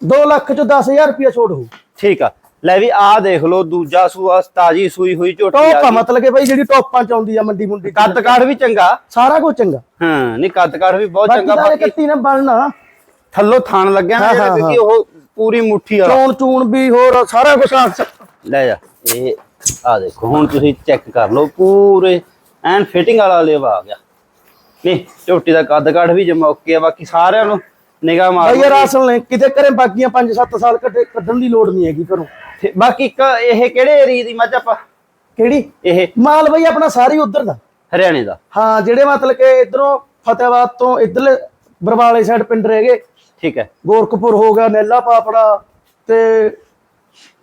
Speaker 2: 2 ਲੱਖ ਚ 10000 ਰੁਪਇਆ ਛੋੜ ਹੋਊ।
Speaker 1: ਠੀਕ ਆ। ਲੈ ਵੀ ਆਹ ਦੇਖ ਲਓ ਦੂਜਾ ਸੂਆ ਤਾਜੀ ਸੂਈ ਹੋਈ ਝੋਟੀ
Speaker 2: ਟੌਪ
Speaker 1: ਆ ਗਈ।
Speaker 2: ਮਤਲਬ ਕਿ ਬਾਈ ਜਿਹੜੀ ਟੌਪਾਂ ਚ ਆਉਂਦੀ ਆ ਮੰਡੀ ਮੁੰਡੀ।
Speaker 1: ਕੱਦ ਕਾਠ ਵੀ ਚੰਗਾ।
Speaker 2: ਸਾਰਾ ਕੁਝ ਚੰਗਾ।
Speaker 1: ਹਾਂ ਨਹੀਂ ਕੱਦ ਕਾਠ ਵੀ ਬਹੁਤ ਚੰਗਾ ਬਾਕੀ
Speaker 2: ਕੱਤੀ ਨੇ ਬਣਨਾ।
Speaker 1: ਥੱਲੋਂ ਥਾਣ ਲੱਗਿਆ ਨਾ
Speaker 2: ਹਾਂ,
Speaker 1: ਜਿਹੜਾ
Speaker 2: ਹਾਂ,
Speaker 1: ਉਹ ਪੂਰੀ ਮੁੱਠੀ ਵਾਲਾ।
Speaker 2: ਚੌਣ ਚੂਣ ਵੀ ਹੋਰ ਸਾਰਾ ਕੁਝ ਆ।
Speaker 1: ਲੈ ਜਾ ਇਹ ਆ ਦੇਖੋ ਹੁਣ ਤੁਸੀਂ ਚੈੱਕ ਕਰ ਲਓ ਪੂਰੇ ਐਨ ਫਿਟਿੰਗ ਵਾਲਾ ਲੇਵਾ ਆ ਗਿਆ। ਨਹੀਂ ਝੋਟੀ ਦਾ ਕੱਦ ਕਾਠ ਵੀ ਜਮਾ ਓਕੇ ਆ ਬਾਕੀ ਸਾਰਿਆਂ ਨੂੰ ਨਿਗਾਹ ਮਾਰ
Speaker 2: ਬਾਈ ਯਾਰ ਅਸਲ ਨੇ ਕਿਤੇ ਕਰੇ ਬਾਕੀਆਂ 5-7 ਸਾਲ ਕੱਢੇ ਕੱਢਣ ਦੀ ਲੋੜ ਨਹੀਂ ਹੈਗੀ ਘਰੋਂ।
Speaker 1: ਤੇ ਬਾਕੀ ਇੱਕ ਇਹ ਕਿਹੜੇ ਏਰੀਏ ਦੀ ਮੱਝ ਆਪਾਂ?
Speaker 2: ਕਿਹੜੀ?
Speaker 1: ਇਹ।
Speaker 2: ਮਾਲ ਬਈ ਆਪਣਾ ਸਾਰੀ ਉਧਰ ਦਾ।
Speaker 1: ਹਰਿਆਣੇ ਦਾ।
Speaker 2: ਹਾਂ ਜਿਹੜੇ ਮਤਲਬ ਕਿ ਇਧਰੋਂ ਫਤਿਆਬਾਦ ਤੋਂ ਇਧਰਲੇ ਬਰਵਾਲੇ ਸਾਈਡ ਪਿੰਡ ਰਹਿ
Speaker 1: ਠੀਕ ਹੈ।
Speaker 2: ਗੋਰਖਪੁਰ ਹੋ ਗਿਆ ਨੇਲਾ ਪਾਪੜਾ ਤੇ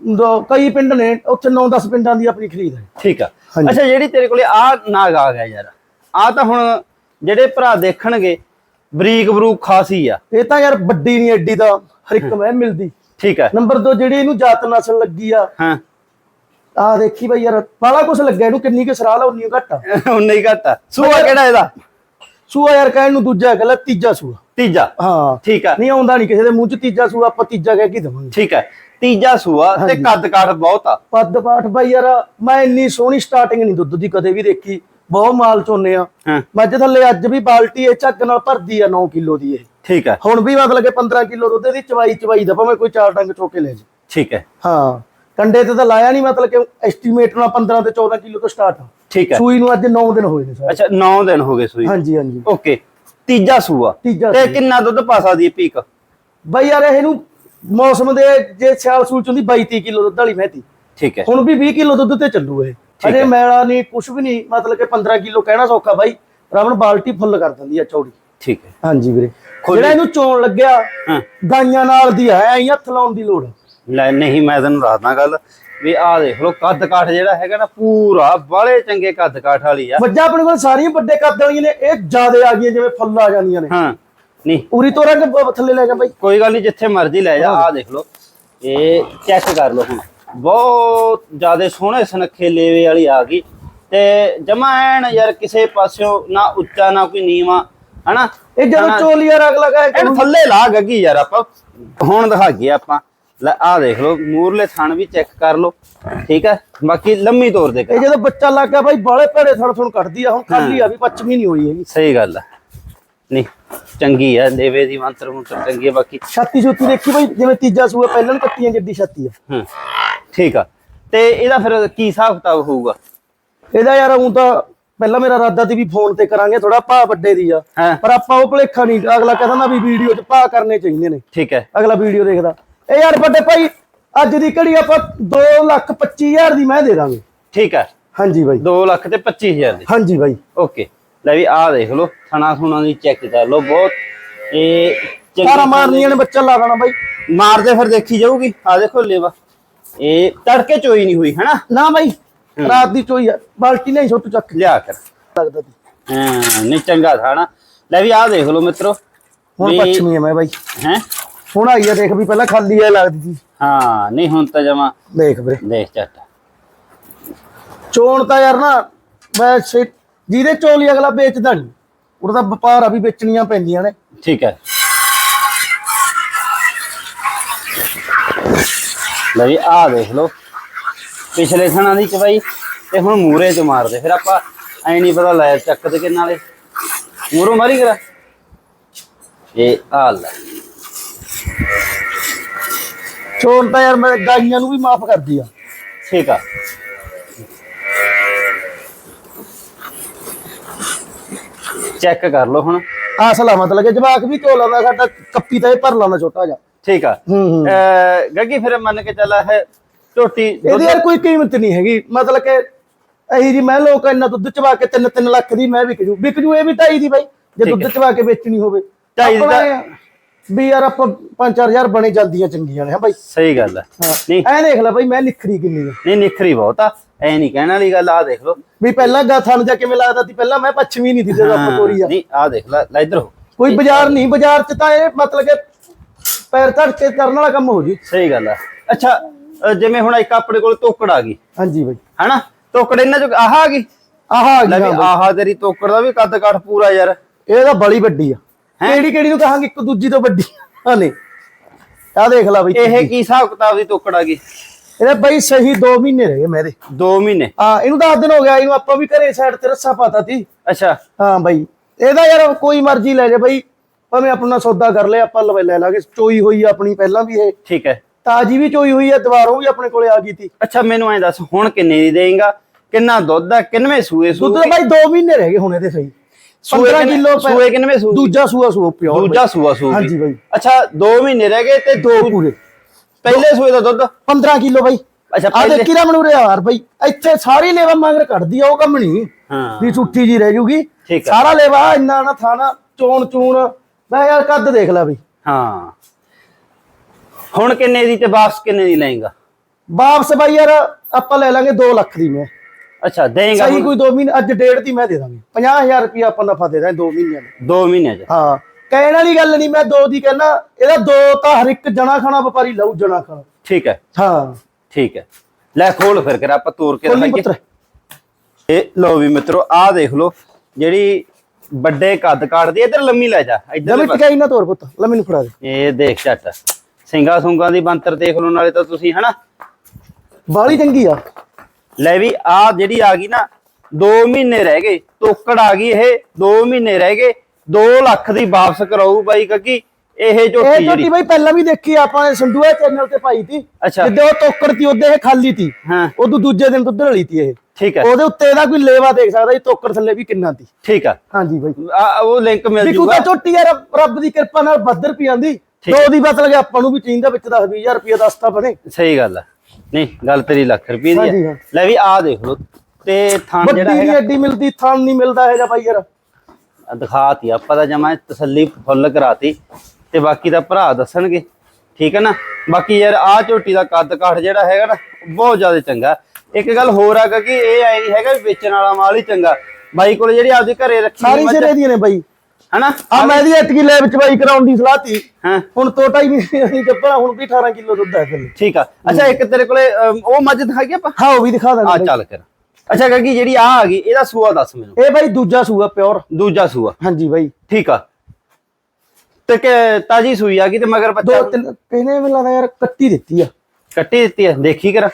Speaker 2: ਦੋ- ਕਈ ਪਿੰਡ ਨੇ ਉੱਥੇ 9-10 ਪਿੰਡਾਂ ਦੀ ਆਪਣੀ ਖਰੀਦ ਹੈ।
Speaker 1: ਠੀਕ ਆ। ਅੱਛਾ ਜਿਹੜੀ ਤੇਰੇ ਕੋਲੇ ਆ ਨਾਗ ਆ ਗਿਆ ਯਾਰ ਆ ਤਾਂ ਹੁਣ ਜਿਹੜੇ ਭਰਾ ਦੇਖਣਗੇ ਬਰੀਕ ਬਰੂਕ ਖਾਸੀ ਆ।
Speaker 2: ਇਹ ਤਾਂ ਯਾਰ ਵੱਡੀ ਨਹੀਂ ਐਡੀ ਤਾਂ ਹਰ ਇੱਕ ਮੈਂ ਮਿਲਦੀ।
Speaker 1: ਠੀਕ ਹੈ।
Speaker 2: ਨੰਬਰ 2 ਜਿਹੜੀ ਇਹਨੂੰ ਜਾਤ ਨਸਲ ਲੱਗੀ ਆ
Speaker 1: ਹਾਂ।
Speaker 2: ਆ ਦੇਖੀ ਬਈ ਯਾਰ ਬਾਲਾ ਕੁਛ ਲੱਗਿਆ ਇਹਨੂੰ ਕਿੰਨੀ ਕਿ ਸਰਾਲ ਉਨੀ ਘੱਟ ਆ।
Speaker 1: ਉਨਾ ਘੱਟ ਆ। ਸੂਆ ਕਿਹੜਾ ਇਹਦਾ?
Speaker 2: ਸੂਆ ਯਾਰ ਕਹਿਣ ਨੂੰ ਦੂਜਾ ਗੱਲ ਤੀਜਾ ਸੂਆ।
Speaker 1: ਤੀਜਾ।
Speaker 2: ਹਾਂ।
Speaker 1: ਠੀਕ ਆ।
Speaker 2: ਨਹੀਂ ਆਉਂਦਾ ਨਹੀਂ ਕਿਸੇ ਦੇ ਮੂੰਹ ਚ ਤੀਜਾ ਸੂਆ ਆਪਾਂ ਤੀਜਾ ਕਹਿ ਕੇ ਦਵਾਂਗੇ।
Speaker 1: ਠੀਕ ਹੈ ਤੀਜਾ ਸੂਆ ਤੇ। ਕੱਦ ਕਾਠ ਬਹੁਤ ਆ।
Speaker 2: ਪੱਦ ਪਾਠ ਬਾਈ ਯਾਰ ਮੈਂ ਇੰਨੀ ਸੋਹਣੀ ਸਟਾਰਟਿੰਗ ਨਹੀਂ ਦੁੱਧ ਦੀ ਕਦੇ ਵੀ ਦੇਖੀ। ਬਹੁਤ ਮਾਲ ਚੋਨੇ ਆ। ਮੱਝ ਥੱਲੇ ਅੱਜ ਵੀ ਬਾਲਟੀ ਇਹ ਝੱਗ ਨਾਲ ਭਰਦੀ ਆ 9 ਕਿਲੋ ਦੀ ਇਹ।
Speaker 1: ਠੀਕ ਹੈ
Speaker 2: ਹੁਣ ਵੀ ਮਤਲਬ ਕਿ 15 ਕਿਲੋ ਦੁੱਧ ਦੀ ਚਵਾਈ ਚਵਾਈ ਦਾ ਭਾਵੇਂ ਕੋਈ ਚਾਰ ਡੰਗ ਚੋ ਕੇ ਲੈ ਜੇ।
Speaker 1: ਠੀਕ ਹੈ
Speaker 2: ਹਾਂ। ਕੰਡੇ ਤੇ ਤਾਂ ਲਾਇਆ ਨਹੀਂ ਮਤਲਬ ਕਿ ਐਸਟੀਮੇਟ ਨਾਲ 15 ਤੇ 14 ਕਿਲੋ ਤੋਂ ਸਟਾਰਟ ਆ।
Speaker 1: ਠੀਕ ਹੈ।
Speaker 2: ਸੂਈ ਨੂੰ ਅੱਜ 9 ਦਿਨ ਹੋਏ ਨੇ ਸਾਰੇ।
Speaker 1: ਅੱਛਾ 9 ਦਿਨ ਹੋ ਗਏ ਸੂਈ
Speaker 2: ਹਾਂਜੀ ਹਾਂਜੀ।
Speaker 1: ਓਕੇ। ਤੀਜਾ ਸੂਆ। ਤੇ। ਕਿੰਨਾ ਦੁੱਧ ਪਾ ਸਕਦੀ ਹੈ ਪੀਕ?
Speaker 2: ਬਾਈ ਯਾਰ ਇਹਨੂੰ ਮੌਸਮ ਦੇ ਜੇ ਸਿਆਲ ਸੂਲ ਚ ਹੁੰਦੀ 22 30 ਕਿਲੋ ਦੁੱਧ ਵਾਲੀ ਮਹਿਤੀ
Speaker 1: ਠੀਕ ਹੈ।
Speaker 2: ਹੁਣ ਵੀ 20 ਕਿਲੋ ਦੁੱਧ ਤੇ ਚੱਲੂ ਇਹ। ਅਜੇ। ਮੈਲਾ ਨਹੀਂ ਕੁਛ ਵੀ ਨਹੀਂ ਮਤਲਬ ਕਿ 15 ਕਿਲੋ ਕਹਿਣਾ ਸੌਖਾ ਬਾਈ। ਰਾਵਣ ਬਾਲਟੀ ਫੁੱਲ ਕਰ ਦਿੰਦੀ ਆ ਚੌੜੀ।
Speaker 1: ਠੀਕ ਹੈ।
Speaker 2: ਹਾਂਜੀ ਵੀਰੇ। ਜਿਹੜਾ ਇਹਨੂੰ ਚੋਣ ਲੱਗਿਆ ਗਾਈਆਂ ਨਾਲ ਦੀ ਹੈ ਐਂ ਹੱਥ ਲਾਉਣ ਦੀ ਲੋੜ।
Speaker 1: ਲੈ ਨਹੀਂ ਮੈਂ ਤੈਨੂੰ ਦੱਸਦਾ ਗੱਲ। ਵੀ ਆਹ ਦੇਖ ਲਓ ਕੱਦ ਕਾਠ ਜਿਹੜਾ ਹੈਗਾ ਨਾ ਪੂਰਾ ਬਾਲੇ ਚੰਗੇ ਕੱਦ ਕਾਠ ਵਾਲੀ ਆ।
Speaker 2: ਵੱਜਾ ਆਪਣੇ ਕੋਲ ਸਾਰੀਆਂ ਵੱਡੇ ਕੱਦ ਵਾਲੀਆਂ ਨੇ ਇਹ ਜਿਆਦੇ ਆ ਗਈਆਂ ਜਿਵੇਂ ਫੁੱਲ ਆ ਜਾਂਦੀਆਂ ਨੇ।
Speaker 1: ਹਾਂ ਨਹੀਂ।
Speaker 2: ਉਰੀ ਤੋਂ ਰੰਗ ਥੱਲੇ ਲੈ ਜਾ ਬਾਈ।
Speaker 1: ਕੋਈ ਗੱਲ ਨਹੀਂ ਜਿੱਥੇ ਮਰਜ਼ੀ ਲੈ ਜਾ ਆਹ ਦੇਖ ਲਓ। ਇਹ ਚੈੱਕ ਕਰ ਲਓ ਹੁਣ। ਬਹੁਤ ਜ਼ਿਆਦਾ ਸੋਹਣੇ ਸੁਨੱਖੇ ਲੇਵੇ ਵਾਲੀ ਆ ਗਈ। ਤੇ ਜਮਾ ਐਨ ਯਾਰ ਕਿਸੇ ਪਾਸਿਓਂ ਨਾ ਉੱਚਾ ਨਾ ਕੋਈ ਨੀਵਾ ਹਨਾ?
Speaker 2: ਇਹ ਜਦੋਂ ਚੋਲੀਆ ਰਗ ਲਗਾ
Speaker 1: ਥੱਲੇ ਲਾ ਗੱਗੀ ਯਾਰ ਆਪਾਂ। ਹੁਣ ਦਿਖਾਈਏ ਆਪਾਂ। ਲੈ ਆਹ ਦੇਖ ਲਓ ਮੂਰਲੇ ਥਣ ਵੀ ਚੈੱਕ ਕਰ ਲਓ ਠੀਕ ਹੈ? ਬਾਕੀ ਲੰਮੀ ਤੌਰ ਦੇ
Speaker 2: ਇਹ ਜਦੋਂ ਬੱਚਾ ਲੱਗ ਗਿਆ ਬਾਈ ਬਾਲੇ ਭੜੇ ਥਣ ਥਣ ਕੱਢਦੀ ਆ ਹੁਣ ਖਾਲੀ ਆ ਵੀ ਪੱਚਵੀਂ ਨਹੀਂ ਹੋਈ ਹੈਗੀ।
Speaker 1: ਸਹੀ ਗੱਲ ਹੈ ਨਹੀਂ ਚੰਗੀ ਹੈ ਦੇਵੇ ਦੀ ਮੰਤਰ ਮੰਤਰ ਚੰਗੀ ਹੈ ਬਾਕੀ
Speaker 2: ਛਾਤੀ ਛੁੱਤੀ ਦੇਖੀ ਬਾਈ ਜਿਵੇਂ ਤੀਜਾ ਸੂਆ ਪਹਿਲਾਂ ਨੂੰ ਕੱਟੀਆਂ ਜਿੱਡੀ ਛਾਤੀ ਆ।
Speaker 1: ਹਾਂ ਠੀਕ ਆ। ਤੇ ਇਹਦਾ ਫਿਰ ਕੀ ਹਿਸਾਬ ਕਿਤਾਬ ਹੋਊਗਾ?
Speaker 2: ਇਹਦਾ ਯਾਰ ਉਹ ਤਾਂ ਪਹਿਲਾਂ ਮੇਰਾ ਇਰਾਦਾ ਸੀ ਵੀ ਫੋਨ ਤੇ ਕਰਾਂਗੇ ਥੋੜਾ ਭਾ ਵੱਡੇ ਦੀ ਆ।
Speaker 1: ਹਾਂ।
Speaker 2: ਪਰ ਆਪਾਂ ਉਹ ਭਲੇਖਾ ਨਹੀਂ ਅਗਲਾ ਕਹਿੰਦਾ ਨਾ ਵੀ ਵੀਡੀਓ 'ਚ ਭਾ ਕਰਨੇ ਚਾਹੀਦੇ ਨੇ।
Speaker 1: ਠੀਕ ਹੈ।
Speaker 2: ਅਗਲਾ ਵੀਡੀਓ ਦੇਖਦਾ। ਇਹ ਯਾਰ ਵੱਡੇ ਭਾਈ ਅੱਜ ਦੀ ਘੜੀ ਆਪਾਂ 2 ਲੱਖ 25 ਹਜ਼ਾਰ ਦੀ ਮੈਂ ਦੇ ਦਾਂਗੇ।
Speaker 1: ਠੀਕ ਹੈ
Speaker 2: ਹਾਂਜੀ ਬਾਈ।
Speaker 1: 2 ਲੱਖ ਤੇ 25000 ਦੀ।
Speaker 2: ਹਾਂਜੀ ਬਾਈ।
Speaker 1: ਓਕੇ। ਲੈ ਵੀ ਆਹ ਦੇਖ ਲਓ ਥਣਾ ਥੁਣਾ ਦੀ ਚੈੱਕ ਕਰ ਲਓ ਬਹੁਤ। ਇਹ
Speaker 2: ਸਾਰਾ ਮਾਰਨੀਆਂ ਨੇ ਬੱਚਾ ਲਾ ਦੇਣਾ ਬਾਈ।
Speaker 1: ਮਾਰਦੇ ਫਿਰ ਦੇਖੀ ਜਾਊਗੀ। ਆ ਦੇਖੋ ਲੇਵਾ। ਇਹ ਤੜਕੇ ਚੋਈ ਨਹੀਂ ਹੋਈ ਹੈਨਾ?
Speaker 2: ਨਾ ਬਾਈ ਰਾਤ ਦੀ ਚੋਈ ਆ। ਬਾਲਟੀ ਨਹੀਂ ਛੋਟੂ ਚੱਕ
Speaker 1: ਲਿਆ ਕਰ
Speaker 2: ਲੱਗਦਾ
Speaker 1: ਹਾਂ ਨਹੀਂ ਚੰਗਾ ਥਾਣਾ ਲੈ ਵੀ ਆਹ ਦੇਖ ਲਓ ਮਿੱਤਰੋ।
Speaker 2: ਹੁਣ ਪੱਛਮੀ ਆ ਮੈਂ ਬਾਈ।
Speaker 1: ਹੈ?
Speaker 2: ਹੁਣ ਆਈ ਆ ਦੇਖ ਵੀ ਪਹਿਲਾਂ ਖਾਲੀ ਆ ਲੱਗਦੀ ਸੀ।
Speaker 1: ਹਾਂ ਨਹੀਂ ਹੁਣ ਤਾਂ ਜਮਾ
Speaker 2: ਦੇਖ ਵੀਰੇ।
Speaker 1: ਦੇਖ ਚੱਟ
Speaker 2: ਚੋਣ ਤਾਂ ਯਾਰ ਨਾ ਮੈਂ ਜਿਹਦੇ ਚੋਲੀ ਅਗਲਾ ਵੇਚਦਾ ਨਹੀਂ ਉਹਦਾ ਤਾਂ ਵਪਾਰ ਆ ਵੀ ਵੇਚਣੀਆਂ ਪੈਂਦੀਆਂ ਨੇ।
Speaker 1: ਠੀਕ ਹੈ। ਲੈ ਵੀ ਆਹ ਦੇਖ ਲਓ। ਪਿਛਲੇ ਥਣਾ ਦੀ ਚਵਾਈ ਤੇ ਹੁਣ ਮੂਰੇ ਚ ਮਾਰਦੇ ਫਿਰ ਆਪਾਂ ਐ ਨਹੀਂ ਪਤਾ ਲੈ ਚੱਕ ਦੇ ਕਿੰਨਾ ਨਾਲੇ ਮੂਰੋਂ ਮਾਰੀ ਕਰਾ। ਇਹ ਆ ਲੈ।
Speaker 2: ਚੋਣ ਤਾਂ ਯਾਰ ਮੈਂ ਗਾਈਆਂ ਨੂੰ ਵੀ ਮਾਫ ਕਰਦੀ ਆ।
Speaker 1: ਠੀਕ ਆ। ਚੈੱਕ ਕਰ ਲਓ ਹੁਣ।
Speaker 2: ਅਸਲਾ ਮਤਲਬ ਕਿ ਜਵਾਕ ਵੀ ਝੋਲਾ ਦਾ ਸਾਡਾ ਕੱਪੀ ਤਾਂ ਇਹ ਭਰ ਲਾਉਂਦਾ ਛੋਟਾ ਜਿਹਾ।
Speaker 1: ਠੀਕ ਆ। ਅਹ ਗੱਗੀ ਫਿਰ ਮੰਨ ਕੇ ਚੱਲਾ ਹੈ ਝੋਟੀ
Speaker 2: ਇਹਦੀ ਯਾਰ ਕੋਈ ਕੀਮਤ ਨਹੀਂ ਹੈਗੀ। ਮਤਲਬ ਕਿ ਅਹੀ ਜੀ ਮੈਂ ਲੋਕ ਇੰਨਾ ਦੁੱਧ ਚਵਾ ਕੇ 3-3 ਲੱਖ ਦੀ ਮੈਂ ਵਿਕ ਜੂ। ਵਿਕ ਜੂ ਇਹ ਵੀ ਢਾਈ ਦੀ ਬਾਈ। ਜੇ ਦੁੱਧ ਚਵਾ ਕੇ ਵੇਚਣੀ ਹੋਵੇ।
Speaker 1: ਢਾਈ ਦੀ
Speaker 2: ਆਪਣਾ ਵੀ ਯਾਰ ਆਪਾਂ 5-4000 ਬਣੇ ਜਾਂਦੀਆਂ ਚੰਗੀਆਂ ਨੇ ਹਾਂ ਬਾਈ?
Speaker 1: ਸਹੀ ਗੱਲ ਹੈ।
Speaker 2: ਹਾਂ।
Speaker 1: ਨਹੀਂ।
Speaker 2: ਐ ਦੇਖ ਲੈ ਬਾਈ ਮੈਂ ਨਿਖਰੀ ਕਿੰਨੀ ਆ।
Speaker 1: ਨਹੀਂ ਨਿਖਰੀ ਬਹੁਤ ਆ। ਐ ਨਹੀਂ ਕਹਿਣ ਵਾਲੀ ਗੱਲ ਆ ਦੇਖ ਲਓ।
Speaker 2: ਵੀ ਪਹਿਲਾਂ ਗਾ ਥਣ ਜਾ ਕਿਵੇਂ ਲੱਗਦਾ ਸੀ ਪਹਿਲਾਂ ਮੈਂ ਪੱਛਮੀ ਨਹੀਂ ਸੀ ਜਦੋਂ ਆਪਾਂ ਤੋਰੀ ਆ।
Speaker 1: ਨਹੀਂ ਆ ਦੇਖ ਲੈ ਲੈ ਇੱਧਰ ਹੋ।
Speaker 2: ਕੋਈ ਬਾਜ਼ਾਰ ਨਹੀਂ ਬਾਜ਼ਾਰ ਚ ਤਾਂ ਇਹ ਮਤਲਬ ਕਿ ਪੈਰ ਧੜ ਕੇ ਕਰਨ ਵਾਲਾ ਕੰਮ ਹੋ ਜੀ।
Speaker 1: ਸਹੀ ਗੱਲ ਆ ਅੱਛਾ ਜਿਵੇਂ ਹੁਣ ਇੱਕ ਆਪਣੇ ਕੋਲ ਤੋਕੜ ਆ ਗਈ।
Speaker 2: ਹਾਂਜੀ ਬਾਈ।
Speaker 1: ਹਨਾ? ਤੋਕੜ ਇਹਨਾਂ ਚ ਆਹ ਆ ਗਈ?
Speaker 2: ਆਹ ਆ
Speaker 1: ਲੈ
Speaker 2: ਗਈ ਹਾਂ
Speaker 1: ਆਹ ਤੇਰੀ ਤੋਕੜ ਦਾ ਵੀ ਕੱਦ ਕਾਠ ਪੂਰਾ ਯਾਰ।
Speaker 2: ਇਹ ਤਾਂ ਬੜੀ ਵੱਡੀ ਆ। ਕਿਹੜੀ ਕਿਹੜੀ ਨੂੰ ਕਹਾਂਗੇ? ਇੱਕ ਦੂਜੀ ਤੋਂ ਵੱਡੀ ਨੇ। ਆ ਦੇਖ ਲੈ ਬਈ
Speaker 1: ਇਹ ਕੀ ਹਿਸਾਬ ਕਿਤਾਬ ਦੀ ਤੋਕੜ ਆ ਗਈ?
Speaker 2: ਇਹਦੇ ਬਈ ਸਹੀ 2 ਮਹੀਨੇ ਰਹਿ ਗਏ ਮੇਰੇ
Speaker 1: 2 ਮਹੀਨੇ?
Speaker 2: ਹਾਂ ਇਹਨੂੰ 10 ਦਿਨ ਹੋ ਗਿਆ ਇਹਨੂੰ ਆਪਾਂ ਵੀ ਘਰੇ ਸਾਈਡ ਤੇ ਰੱਸਾ ਪਾਤਾ ਸੀ।
Speaker 1: ਅੱਛਾ।
Speaker 2: ਹਾਂ ਬਾਈ ਇਹਦਾ ਯਾਰ ਕੋਈ ਮਰਜ਼ੀ ਲੈ ਜਾ ਬਾਈ ਭਾਵੇਂ ਆਪਣਾ ਸੌਦਾ ਕਰ ਲੈ ਆਪਾਂ ਲਵੇ ਲੈ ਲਾਂਗੇ। ਚੋਈ ਹੋਈ ਆਪਣੀ ਪਹਿਲਾਂ ਵੀ ਇਹ।
Speaker 1: ਠੀਕ ਹੈ।
Speaker 2: ਤਾਜੀ ਵੀ ਚੋਈ ਹੋਈ ਆ ਦੁਬਾਰੋਂ ਵੀ ਆਪਣੇ ਕੋਲੇ ਆ ਗਈ ਸੀ।
Speaker 1: ਅੱਛਾ ਮੈਨੂੰ ਐਂ ਦੱਸ ਹੁਣ ਕਿੰਨੇ ਦੀ ਦੇਂਗਾ? ਕਿੰਨਾ ਦੁੱਧ ਆ? ਕਿੰਨਵੇਂ ਸੂਏ ਸੂ
Speaker 2: ਦੁੱਧ ਤਾਂ ਬਾਈ 2 ਮਹੀਨੇ ਰਹਿ ਗਏ ਹੁਣ ਇਹਦੇ ਸਹੀ।
Speaker 1: ਸੂਏ
Speaker 2: 15
Speaker 1: ਕਿੰਨੇ-
Speaker 2: ਕਿਲੋ
Speaker 1: ਸੂਏ ਕਿੰਨਵੇਂ ਸੂ
Speaker 2: ਦੂਜਾ ਸੂਆ ਸੂ ਪਿਓਰ
Speaker 1: ਦੂਜਾ ਸੂਆ ਸੂ
Speaker 2: ਹਾਂਜੀ ਬਾਈ।
Speaker 1: ਅੱਛਾ 2 ਮਹੀਨੇ ਰਹਿ ਗਏ ਤੇ
Speaker 2: ਦੋ ਪੂਰੇ।
Speaker 1: ਪਹਿਲੇ ਸੂਏ ਦਾ ਦੁੱਧ?
Speaker 2: 15 ਕਿਲੋ ਬਾਈ।
Speaker 1: ਅੱਛਾ
Speaker 2: ਆ
Speaker 1: ਪਹਿਲੇ
Speaker 2: ਦੇਖੀ ਰਾ ਮਨੂਰੇ ਯਾਰ ਬਾਈ। ਇੱਥੇ ਸਾਰੀ ਲੇਵਾ ਮਗਰ ਕੱਢਦੀ ਆ ਉਹ ਕੰਮ ਨਹੀਂ
Speaker 1: ਹਾਂ।
Speaker 2: ਵੀ ਸੁੱਠੀ ਜੀ ਰਹਿ ਜੂਗੀ। ਸਾਰਾ ਲੇਵਾ ਇੰਨਾ ਨਾ ਥਾਣਾ ਚੋਣ ਚੂਣ। ਮੈਂ ਯਾਰ ਕੱਦ ਦੇਖ ਲੈ ਬਈ।
Speaker 1: ਹਾਂ। ਹੁਣ ਕਿੰਨੇ ਦੀ ਤੇ ਵਾਪਸ ਕਿੰਨੇ ਦੀ ਲਏਗਾ?
Speaker 2: ਵਾਪਸ ਬਾਈ ਯਾਰ ਆਪਾਂ ਲੈ ਲਾਂਗੇ 2 ਲੱਖ ਦੀ ਮੈਂ।
Speaker 1: ਅੱਛਾ ਦੇਂਗਾ
Speaker 2: ਸਹੀ ਕੋਈ 2 ਮਹੀਨੇ ਅੱਜ ਡੇਢ ਦੀ ਮੈਂ ਦੇ ਦਾਂਗੇ। 50000 ਰੁਪਇਆ ਆਪਾਂ ਨਫਾ ਦੇ ਦਾਂਗੇ 2 ਮਹੀਨਿਆਂ ਦਾ।
Speaker 1: 2 ਮਹੀਨਿਆਂ ਚ।
Speaker 2: ਹਾਂ ਕਹਿਣ ਵਾਲੀ ਗੱਲ ਨਹੀਂ ਮੈਂ 2 ਦੀ ਕਹਿਣਾ ਇਹਦਾ 2 ਤਾਂ ਹਰ ਇੱਕ ਜਣਾ ਖਾਣਾ ਵਪਾਰੀ ਲਊ ਜਣਾ ਖਾਣਾ।
Speaker 1: ਠੀਕ ਹੈ।
Speaker 2: ਹਾਂ।
Speaker 1: ਠੀਕ ਹੈ। ਲੈ ਖੋਲ ਫਿਰ ਕਰ ਆਪਾਂ ਤੋਰ ਕੇ ਦਿਖਾਈਏ। ਇਹ ਲਓ ਵੀ ਮਿੱਤਰੋ ਆਹ ਦੇਖ ਲਓ ਜਿਹੜੀ ਵੱਡੇ ਕੱਦ ਕਾਟਦੀ ਇੱਧਰ ਲੰਮੀ ਲੈ ਜਾ ਇੱਧਰ
Speaker 2: ਜਮੀ ਟਿਕਾਈ ਨਾ ਤੋਰ ਪੁੱਤ ਲੈ ਮੈਨੂੰ ਫੜਾ ਦੇ।
Speaker 1: ਇਹ ਦੇਖ ਝੱਟ। ਸਿੰਘਾ ਸੁੰਗਾ ਦੀ ਬੰਤਰ ਦੇਖ ਲਓ ਨਾਲੇ ਤਾਂ ਤੁਸੀਂ ਹਨਾ?
Speaker 2: ਬਾਲੀ ਚੰਗੀ ਆ।
Speaker 1: ਲੈ ਵੀ ਆ ਜਿਹੜੀ ਆ ਗਈ ਨਾ 2 ਮਹੀਨੇ ਰਹਿ ਗਏ ਤੋਕੜ ਆ ਗਈ ਇਹ 2 ਮਹੀਨੇ ਰਹਿ ਗਏ 2 ਲੱਖ ਦੀ ਵਾਪਸ ਕਰਾਊ ਬਾਈ ਕੱਗੀ ਇਹ
Speaker 2: ਇਹ
Speaker 1: ਝੋਟੀ
Speaker 2: ਝੋਟੀ
Speaker 1: ਜਿਹੜੀ।
Speaker 2: ਬਾਈ ਪਹਿਲਾਂ ਵੀ ਦੇਖੀ ਆਪਾਂ ਨੇ ਸੰਧੂਆ ਚੈਨਲ ਤੇ ਪਾਈ
Speaker 1: ਅੱਛਾ।
Speaker 2: ਜਿੱਦੇ ਉਹ ਤੋਕੜ ਤੀ ਉਹਦੇ ਇਹ ਖਾਲੀ ਤੀ।
Speaker 1: ਹਾਂ।
Speaker 2: ਉਦੋਂ ਦੂਜੇ ਦਿਨ ਦੁੱਧ ਰਲੀ ਤੀ ਇਹ।
Speaker 1: ਠੀਕ ਹੈ।
Speaker 2: ਉਹਦੇ ਉੱਤੇ ਇਹਦਾ ਕੋਈ ਲੇਵਾ ਦੇਖ ਸਕਦਾ ਜੀ ਤੋਕੜ ਥੱਲੇ ਵੀ ਕਿੰਨਾ ਤੀ।
Speaker 1: ਠੀਕ ਆ।
Speaker 2: ਹਾਂਜੀ ਬਾਈ।
Speaker 1: ਉਹ ਲਿੰਕ ਮਿਲ ਜੂਗਾ।
Speaker 2: ਤਾਂ ਝੋਟੀ ਯਾਰ ਰੱਬ ਦੀ ਕਿਰਪਾ ਨਾਲ ਬੱਦਰ ਪੀ ਆਂਦੀ ਦੋ ਦੀ ਬਸ ਲਗੇ ਆਪਾਂ ਨੂੰ ਵੀ ਚਾਹੀਦਾ ਵਿੱਚ 10 20000 ਰੁਪਏ ਦੱਸਤਾ ਬਣੇ।
Speaker 1: ਸਹੀ ਗੱਲ ਆ। ਨਹੀਂ ਗੱਲ ਤੇਰੀ ਲੱਖ ਰੁਪਏ ਦੀ
Speaker 2: ਹਾਂਜੀ,
Speaker 1: ਹੈ।
Speaker 2: ਹਾਂ।
Speaker 1: ਲੈ ਵੀ ਆ ਦੇਖ ਲਓ ਤੇ ਥਾਂ
Speaker 2: ਵੱਡੀ
Speaker 1: ਜਿਹੜਾ
Speaker 2: ਨਹੀਂ
Speaker 1: ਹੈਗਾ
Speaker 2: ਐਡੀ ਮਿਲਦੀ ਥਾਂ ਨਹੀਂ ਮਿਲਦਾ ਹੈਗਾ ਬਾਈ ਯਾਰ।
Speaker 1: ਆ ਦਿਖਾਤੀ ਆਪਾਂ ਤਾਂ ਜਮਾ ਤਸੱਲੀ ਫੁੱਲ ਕਰਾਤੀ ਤੇ ਬਾਕੀ ਦਾ ਭਰਾ ਦੱਸਣਗੇ ਠੀਕ ਹੈ ਨਾ? ਬਾਕੀ ਯਾਰ ਆ ਝੋਟੀ ਦਾ ਕੱਦ ਕਾਠ ਜਿਹੜਾ ਹੈਗਾ ਨਾ ਬਹੁਤ ਜ਼ਿਆਦਾ ਚੰਗਾ। ਇੱਕ ਗੱਲ ਹੋਰ ਆ ਕਿ ਇਹ ਐ ਨਹੀਂ ਹੈਗਾ ਵੀ ਵੇਚਣ ਵਾਲਾ ਮਾਲ ਹੀ ਚੰਗਾ। ਬਾਈ ਕੋਲ ਜਿਹੜੀ ਆਪਦੇ ਘਰੇ ਰੱਖੀ
Speaker 2: ਸਾਰੀ
Speaker 1: ਮੱਝ-
Speaker 2: ਸਿਰੇ ਦੀਆਂ ਨੇ ਬਾਈ।
Speaker 1: ਹਨਾ?
Speaker 2: ਆ ਮੈਂ ਦੀ ਐਤਕੀ ਲੈ ਵਿੱਚ ਬਾਈ ਕਰਾਉਣ ਦੀ ਸਲਾਹ ਤੀ।
Speaker 1: ਹਾਂ।
Speaker 2: ਹੁਣ ਤੋਟਾ ਹੀ ਨਹੀਂ ਕੱਪੜਾ ਹੁਣ ਵੀ 18 ਕਿਲੋ ਦੁੱਧ ਹੈ ਥੱਲੇ।
Speaker 1: ਠੀਕ ਆ। ਅੱਛਾ ਇੱਕ ਤੇਰੇ ਕੋਲੇ ਉਹ ਮੱਝ ਦਿਖਾਈਏ ਆਪਾਂ?
Speaker 2: ਹਾਂ ਉਹ ਵੀ ਦਿਖਾ
Speaker 1: ਆ
Speaker 2: ਦਾਂਗੇ
Speaker 1: ਚੱਲ ਕਰ। ਅੱਛਾ ਗੱਗੀ ਜਿਹੜੀ ਆ ਆ ਗਈ ਇਹਦਾ ਸੂਆ ਦੱਸ ਮੈਨੂੰ।
Speaker 2: ਇਹ ਬਾਈ ਦੂਜਾ ਸੂਆ ਪਿਓਰ।
Speaker 1: ਦੂਜਾ ਸੂਆ।
Speaker 2: ਹਾਂਜੀ ਬਾਈ।
Speaker 1: ਠੀਕ ਆ। ਤੇ ਕਿ ਤਾਜੀ ਸੂਈ ਆ ਗਈ ਤੇ ਮਗਰ ਬੱਚਾ
Speaker 2: ਦੋ ਤਿੰਨ ਕਹਿੰਦੇ ਮੈਨੂੰ ਲੱਗਦਾ ਯਾਰ ਕੱਟੀ ਦਿੱਤੀ ਆ।
Speaker 1: ਕੱਟੀ ਦਿੱਤੀ ਹੈ ਦੇਖੀ ਕਰ।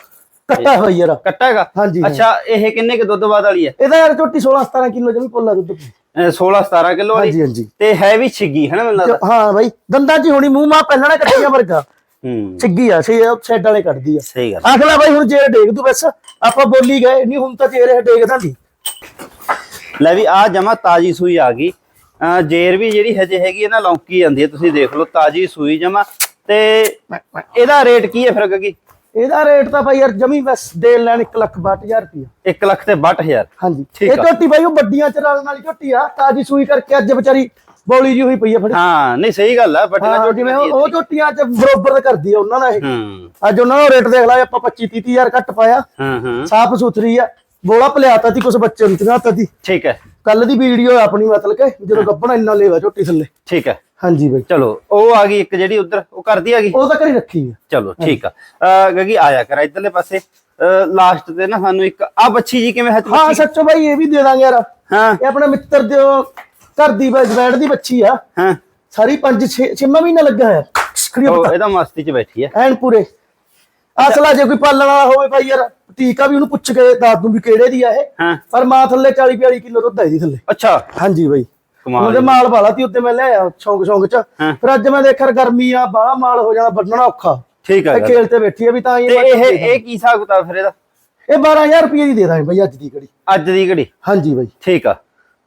Speaker 2: ਕੱਟਾ ਹੋਈ ਯਾਰ।
Speaker 1: ਕੱਟਾ ਹੈਗਾ?
Speaker 2: ਹਾਂਜੀ।
Speaker 1: ਅੱਛਾ ਇਹ ਕਿੰਨੇ ਕੇ ਦੁੱਧ ਬਾਦ ਵਾਲੀ ਹੈ
Speaker 2: ਇਹਦਾ ਯਾਰ ਝੋਟੀ 16 17 ਕਿਲੋ ਜਮੀ ਪੋਲਾ ਦੁੱਧ।
Speaker 1: 16 17 ਕਿਲੋ ਵਾਲੀ?
Speaker 2: ਹਾਂਜੀ ਹਾਂਜੀ।
Speaker 1: ਤੇ ਹੈ ਵੀ ਛਿੱਗੀ ਹੈ ਨਾ ਮੈਨੂੰ ਲੱਗਦਾ?
Speaker 2: ਹਾਂ ਬਾਈ ਦੰਦਾਂ 'ਚ ਹੋਣੀ ਮੂੰਹ ਮਾ ਪਹਿਲਾਂ ਨਾ ਕੱਟੀਆਂ ਵਰਗਾ।
Speaker 1: ਹੂੰ
Speaker 2: ਛਿੱਗੀ ਆ ਸੇ ਸਾਈਡ ਵਾਲੇ ਕੱਢਦੀ ਆ।
Speaker 1: ਸਹੀ ਗੱਲ
Speaker 2: ਆਖਲਾ ਬਾਈ ਹੁਣ ਜੇਰ ਡੇਗ ਤੂੰ ਬਸ। ਆਪਾਂ ਬੋਲੀ ਗਏ ਨਹੀਂ ਹੁਣ ਤਾਂ ਜੇਰ ਇਹ ਡੇਗ ਦਾਂਦੀ
Speaker 1: ਲੈ ਵੀ ਆ ਜਮਾ ਤਾਜੀ ਸੂਈ ਆ ਗਈ। ਜੇਰ ਵੀ ਜਿਹੜੀ ਹਜੇ ਹੈਗੀ ਹੈ ਨਾ ਲੌਂਕੀ ਜਾਂਦੀ ਹੈ ਤੁਸੀਂ ਦੇਖ ਲਓ ਤਾਜੀ ਸੂਈ ਜਮਾ। ਤੇ ਇਹਦਾ ਰੇਟ ਕੀ ਹੈ ਫਿਰ ਗੱਗੀ
Speaker 2: ਇਹਦਾ ਰੇਟ ਤਾਂ ਬਾਈ ਯਾਰ ਜਮੀ ਬਸ ਦੇ ਲੈਣ 1 ਲੱਖ 62000 ਰੁਪਇਆ।
Speaker 1: 1 ਲੱਖ ਤੇ 62000
Speaker 2: ਹਾਂਜੀ।
Speaker 1: ਠੀਕ
Speaker 2: ਇਹ। ਝੋਟੀ ਬਾਈ ਉਹ ਵੱਡੀਆਂ ਚ ਰਲਣ ਵਾਲੀ ਝੋਟੀ ਆ ਤਾਜੀ ਸੂਈ ਕਰਕੇ ਅੱਜ ਵਿਚਾਰੀ ਬੋਲੀ ਜੀ ਹੋਈ ਪਈ ਆ ਫੜੀ।
Speaker 1: ਹਾਂ ਨਹੀਂ ਸਹੀ ਗੱਲ ਆ ਵੱਡੀਆਂ ਝੋਟੀਆਂ
Speaker 2: ਜਿਵੇਂ ਉਹ ਝੋਟੀਆਂ ਚ ਬਰੋਬਰ ਕਰਦੀ ਆ ਉਹਨਾਂ ਦਾ ਇਹ। ਅੱਜ ਉਹਨਾਂ ਦਾ ਰੇਟ ਦੇਖ ਲਾ ਆਪਾਂ 25 30 ਹਜ਼ਾਰ ਘੱਟ ਪਾਇਆ।
Speaker 1: ਹਾਂ ਹਾਂ।
Speaker 2: ਸਾਫ਼ ਸੁਥਰੀ ਆ। ਬੋਲਾ ਭਲਿਆਤਾ ਸੀ ਕੁਝ ਬੱਚੇ ਨੂੰ ਚਗਾਤਾ ਸੀ।
Speaker 1: ਠੀਕ ਹੈ।
Speaker 2: ਕੱਲ ਦੀ ਵੀਡੀਓ ਆਪਣੀ ਮਤਲਬ ਕਿ ਜਦੋਂ ਗੱਬਣਾ ਇੰਨਾ ਲੈਵਾ ਝੋਟੀ ਥੱਲੇ।
Speaker 1: ਠੀਕ ਹੈ।
Speaker 2: ਹਾਂਜੀ ਬਾਈ।
Speaker 1: ਚਲੋ ਉਹ ਆ ਗਈ ਇੱਕ ਜਿਹੜੀ ਉਧਰ ਉਹ ਕਰਦੀ ਆ ਗਈ?
Speaker 2: ਉਹ ਤਾਂ ਘਰੇ ਰੱਖੀ ਆ।
Speaker 1: ਚਲੋ ਠੀਕ ਆ। ਗੱਗੀ ਆਇਆ ਕਰ ਇਧਰਲੇ ਪਾਸੇ। ਲਾਸਟ ਤੇ ਨਾ ਸਾਨੂੰ ਇੱਕ ਆ ਬੱਚੀ ਜੀ ਕਿਵੇਂ
Speaker 2: ਹਾਂ
Speaker 1: ਬੱਚੀ?
Speaker 2: ਸੱਚੋ ਬਾਈ ਇਹ ਵੀ ਦੇ ਦਾਂਗੇ ਯਾਰ।
Speaker 1: ਹਾਂ।
Speaker 2: ਇਹ ਆਪਣੇ ਮਿੱਤਰ ਦੇ ਘਰ ਦੀ ਬੈਠ ਦੀ ਬੱਚੀ ਆ।
Speaker 1: ਹਾਂ।
Speaker 2: ਸਾਰੀ 5 6 ਛੇਵਾਂ ਮਹੀਨਾ ਲੱਗਾ ਹੋਇਆ। ਹੋ
Speaker 1: ਇਹਦਾ ਮਸਤੀ ਚ ਬੈਠੀ ਆ।
Speaker 2: ਐਨ ਪੂਰੇ। ਅਸਲਾ ਜੇ ਕੋਈ ਪਾਲਣ ਵਾਲਾ ਹੋਵੇ ਭਾਈ ਯਾਰ ਟੀਕਾ ਵੀ ਉਹਨੂੰ ਪੁੱਛ ਕੇ ਦੱਸ ਦੂੰ ਵੀ ਕਿਹੜੇ ਦੀ ਆ ਇਹ।
Speaker 1: ਹਾਂ।
Speaker 2: ਪਰ ਮਾਂ ਥੱਲੇ 40 42 ਕਿਲੋ ਦੁੱਧ ਹੈ ਇਹਦੀ ਥੱਲੇ।
Speaker 1: ਅੱਛਾ।
Speaker 2: ਹਾਂਜੀ ਬਾਈ। ਉਹਦੇ ਮਾਲ ਵਾਲਾ ਤੀ ਉੱਤੇ ਮੈਂ ਲਿਆਇਆ ਸ਼ੌਂਕ ਸ਼ੌਂਕ ਚ।
Speaker 1: ਹਾਂ।
Speaker 2: ਫਿਰ ਅੱਜ ਮੈਂ ਦੇਖਿਆ ਗਰਮੀ ਆ ਬਾਹਲਾ ਮਾਲ ਹੋ ਜਾਣਾ ਵੱਢਣਾ ਔਖਾ।
Speaker 1: ਠੀਕ ਆ
Speaker 2: ਇਹ
Speaker 1: ਗੱਲ।
Speaker 2: ਖੇਲ ਤੇ ਬੈਠੀ ਆ ਵੀ ਤਾਂ ਹੀ
Speaker 1: ਤੇ ਇਹ
Speaker 2: ਦਾਂ।
Speaker 1: ਇਹ ਕੀ ਹਿਸਾਬ ਕਿਤਾਬ ਫਿਰ ਇਹਦਾ?
Speaker 2: ਇਹ 12000 ਰੁਪਏ ਦੀ ਦੇ ਦਾਂਗੇ ਬਾਈ ਅੱਜ ਦੀ ਘੜੀ।
Speaker 1: ਅੱਜ ਦੀ ਘੜੀ?
Speaker 2: ਹਾਂਜੀ ਬਾਈ।
Speaker 1: ਠੀਕ ਆ।
Speaker 2: ਆ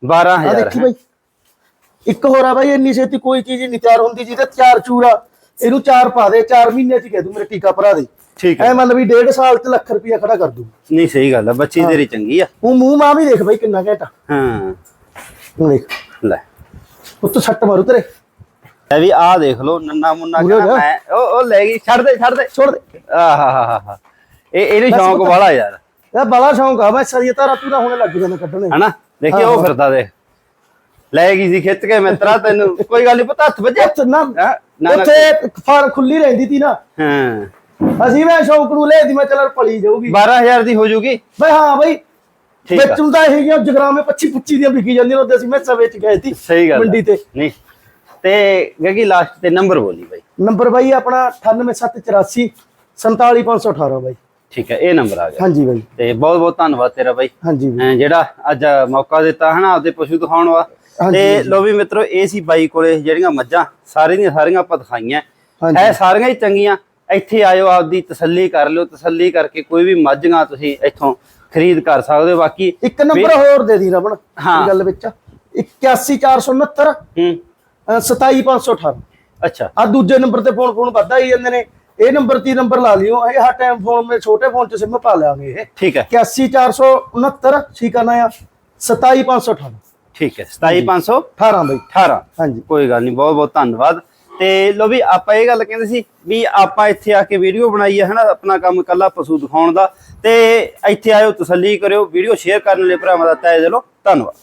Speaker 1: 12000
Speaker 2: ਦੇਖੀ ਬਾਈ। ਇੱਕ ਹੋਰ ਆ ਬਾਈ ਇੰਨੀ ਛੇਤੀ ਕੋਈ ਚੀਜ਼ ਨਹੀਂ ਤਿਆਰ ਹੁੰਦੀ ਜਿਹਦੇ ਚਾਰ ਚੂਰਾ। ਇਹਨੂੰ ਚਾਰ ਪਾ ਦੇ 4 ਮਹੀਨੇ ਚ ਹੀ ਕਹਿ ਦੂੰ ਮੇਰੇ ਟੀਕਾ ਭਰਾ ਦੇ।
Speaker 1: ਠੀਕ ਹੈ।
Speaker 2: ਐ ਮੰਨ ਵੀ ਡੇਢ ਸਾਲ ਚ ਲੱਖ ਰੁਪਇਆ ਖੜਾ ਕਰ ਦੂੰ
Speaker 1: ਨਹੀਂ ਸਹੀ ਗੱਲ ਆ ਬੱਚੀ ਤੇਰੀ ਚੰਗੀ ਆ।
Speaker 2: ਉਹ ਮੂੰਹ ਮਾਂ ਵੀ ਦੇਖ ਬਾਈ ਕਿੰਨਾ ਘੈਂਟਾ।
Speaker 1: ਹਾਂ।
Speaker 2: ਹੁਣ ਦੇਖ।
Speaker 1: ਲੈ।
Speaker 2: ਉੱਤੋਂ ਸੱਟ ਮਾਰੂ ਤੇਰੇ।
Speaker 1: ਇਹ ਵੀ ਆਹ ਦੇਖ ਲਓ ਨੰਨਾ ਮੁੰਨਾ ਕਹਿੰਦਾ। ਮੈਂ ਉਹ ਉਹ ਲੈ ਗਈ ਛੱਡ ਦੇ ਛੱਡ ਦੇ।
Speaker 2: ਛੋੜ ਦੇ।
Speaker 1: ਆਹਾਹਾਹਾ ਇਹ ਇਹਨੂੰ ਸ਼ੌਂਕ ਵਾਲਾ ਯਾਰ।
Speaker 2: ਇਹ ਬੜਾ ਸ਼ੌਂਕ ਆ। ਮੈਂ ਸਰੀਏ ਤਾਰਾ ਤੂੰ ਹੁਣੇ ਲੱਗ ਜਾਂਦਾ ਕੱਢਣੇ।
Speaker 1: ਹਨਾ? ਦੇਖੀ ਉਹ ਫਿਰਦਾ ਦੇ ਲੈ ਗਈ ਸੀ ਖਿੱਚ ਕੇ ਮਿੱਤਰਾ ਤੈਨੂੰ। ਕੋਈ ਗੱਲ ਨਹੀਂ ਪਤਾ ਹੱਥ ਵੱਜੇ
Speaker 2: ਨਾ। ਉੱਥੇ ਫਾਰ ਖੁੱਲੀ ਰਹਿੰਦੀ ਤੀ ਨਾ।
Speaker 1: ਹਾਂ।
Speaker 2: ਅਸੀਂ ਮੈਂ ਸ਼ੌਂਕ ਨੂੰ ਲੈ ਦੀ ਮੈਂ ਚੱਲ ਪਲੀ ਜਾਊਗੀ।
Speaker 1: 12000 ਦੀ ਹੋ ਜੂਗੀ।
Speaker 2: ਬਈ ਹਾਂ ਬਈ। ਵੇਚੂ ਤਾਂ ਇਹ ਜਿਹੀਆਂ ਜਗਰਾਮੇ 25 25 ਦੀਆਂ ਵਿਕੀ ਜਾਂਦੀਆਂ ਉਹਦੇ ਅਸੀਂ ਮੈਸਾਂ ਵੇਚ ਗਏ ਸੀ
Speaker 1: ਸਹੀ ਗੱਲ ਆ।
Speaker 2: ਮੰਡੀ ਤੇ।
Speaker 1: ਨਹੀਂ ਤੇ ਗੱਗੀ ਲਾਸਟ ਤੇ ਨੰਬਰ ਬੋਲੀ ਬਾਈ।
Speaker 2: ਨੰਬਰ ਬਾਈ ਆਪਣਾ 98784 47518 ਬਾਈ।
Speaker 1: ਠੀਕ ਹੈ ਇਹ ਨੰਬਰ ਆ ਗਿਆ।
Speaker 2: ਹਾਂਜੀ ਬਾਈ।
Speaker 1: ਤੇ ਬਹੁਤ ਬਹੁਤ ਧੰਨਵਾਦ ਤੇਰਾ ਬਾਈ।
Speaker 2: ਹਾਂਜੀ
Speaker 1: ਜਿਹੜਾ ਅੱਜ ਮੌਕਾ ਦਿੱਤਾ ਹਨਾ ਆਪਦੇ ਪਸ਼ੂ ਦਿਖਾਉਣ ਵਾ। ਤੇ। ਲੋ ਵੀ ਮਿੱਤਰੋ ਇਹ ਸੀ ਬਾਈ ਕੋਲੇ ਜਿਹੜੀਆਂ ਮੱਝਾਂ ਸਾਰੀਆਂ ਦੀਆਂ ਸਾਰੀਆਂ ਆਪਾਂ ਦਿਖਾਈਆਂ। ਇਹ ਸਾਰੀਆਂ ਹੀ ਚੰਗੀਆਂ ਇੱਥੇ ਆਇਓ ਆਪਦੀ ਤਸੱਲੀ ਕਰ ਲਿਓ ਤਸੱਲੀ ਕਰਕੇ ਕੋਈ ਵੀ ਮੱਝਾਂ ਤੁਸੀਂ ਇੱਥੋਂ ਖਰੀਦ ਕਰ ਸਕਦੇ ਹੋ। ਬਾਕੀ
Speaker 2: ਇੱਕ ਨੰਬਰ ਹੋਰ ਦੇ ਦੀ ਰਬਣ
Speaker 1: ਹਾਂ।
Speaker 2: ਇਹ ਗੱਲ ਵਿੱਚ। 81469
Speaker 1: ਹੂੰ
Speaker 2: 27518
Speaker 1: ਅੱਛਾ।
Speaker 2: ਆ ਦੂਜੇ ਨੰਬਰ ਤੇ ਫੋਨ ਫੋਨ ਵੱਧਾ ਹੀ ਜਾਂਦੇ ਨੇ। ਇਹ ਨੰਬਰ ਤੀ ਨੰਬਰ ਲਾ ਲਿਓ। ਇਹ ਹਰ ਟਾਈਮ ਫੋਨ ਮੇ ਛੋਟੇ ਫੋਨ ਚ ਸਿਮ ਪਾ ਲਾਂਗੇ ਇਹ।
Speaker 1: ਠੀਕ ਹੈ।
Speaker 2: 81469 ਠੀਕ ਆ ਨਾ ਆ 27518
Speaker 1: ਠੀਕ ਹੈ 27500
Speaker 2: 18 ਬਈ।
Speaker 1: 18
Speaker 2: ਹਾਂਜੀ।
Speaker 1: ਕੋਈ ਗੱਲ ਨਹੀਂ ਬਹੁਤ ਬਹੁਤ ਧੰਨਵਾਦ। ਤੇ ਲੋ ਵੀ ਆਪਾਂ ਇਹ ਗੱਲ ਕਹਿੰਦੇ ਸੀ ਵੀ ਆਪਾਂ ਇੱਥੇ ਆ ਕੇ ਵੀਡੀਓ ਬਣਾਈ ਹੈ, ਹਨਾ? ਆਪਣਾ ਕੰਮ ਕੱਲਾ ਪਸ਼ੂ ਦਿਖਾਉਣ ਦਾ ਤੇ ਇੱਥੇ ਆਇਓ ਤਸੱਲੀ ਕਰਿਓ, ਵੀਡੀਓ ਸ਼ੇਅਰ ਕਰਨ ਲਈ ਭਰਾਵਾਂ ਦਾ ਤਹਿ ਦਿਲੋਂ ਧੰਨਵਾਦ।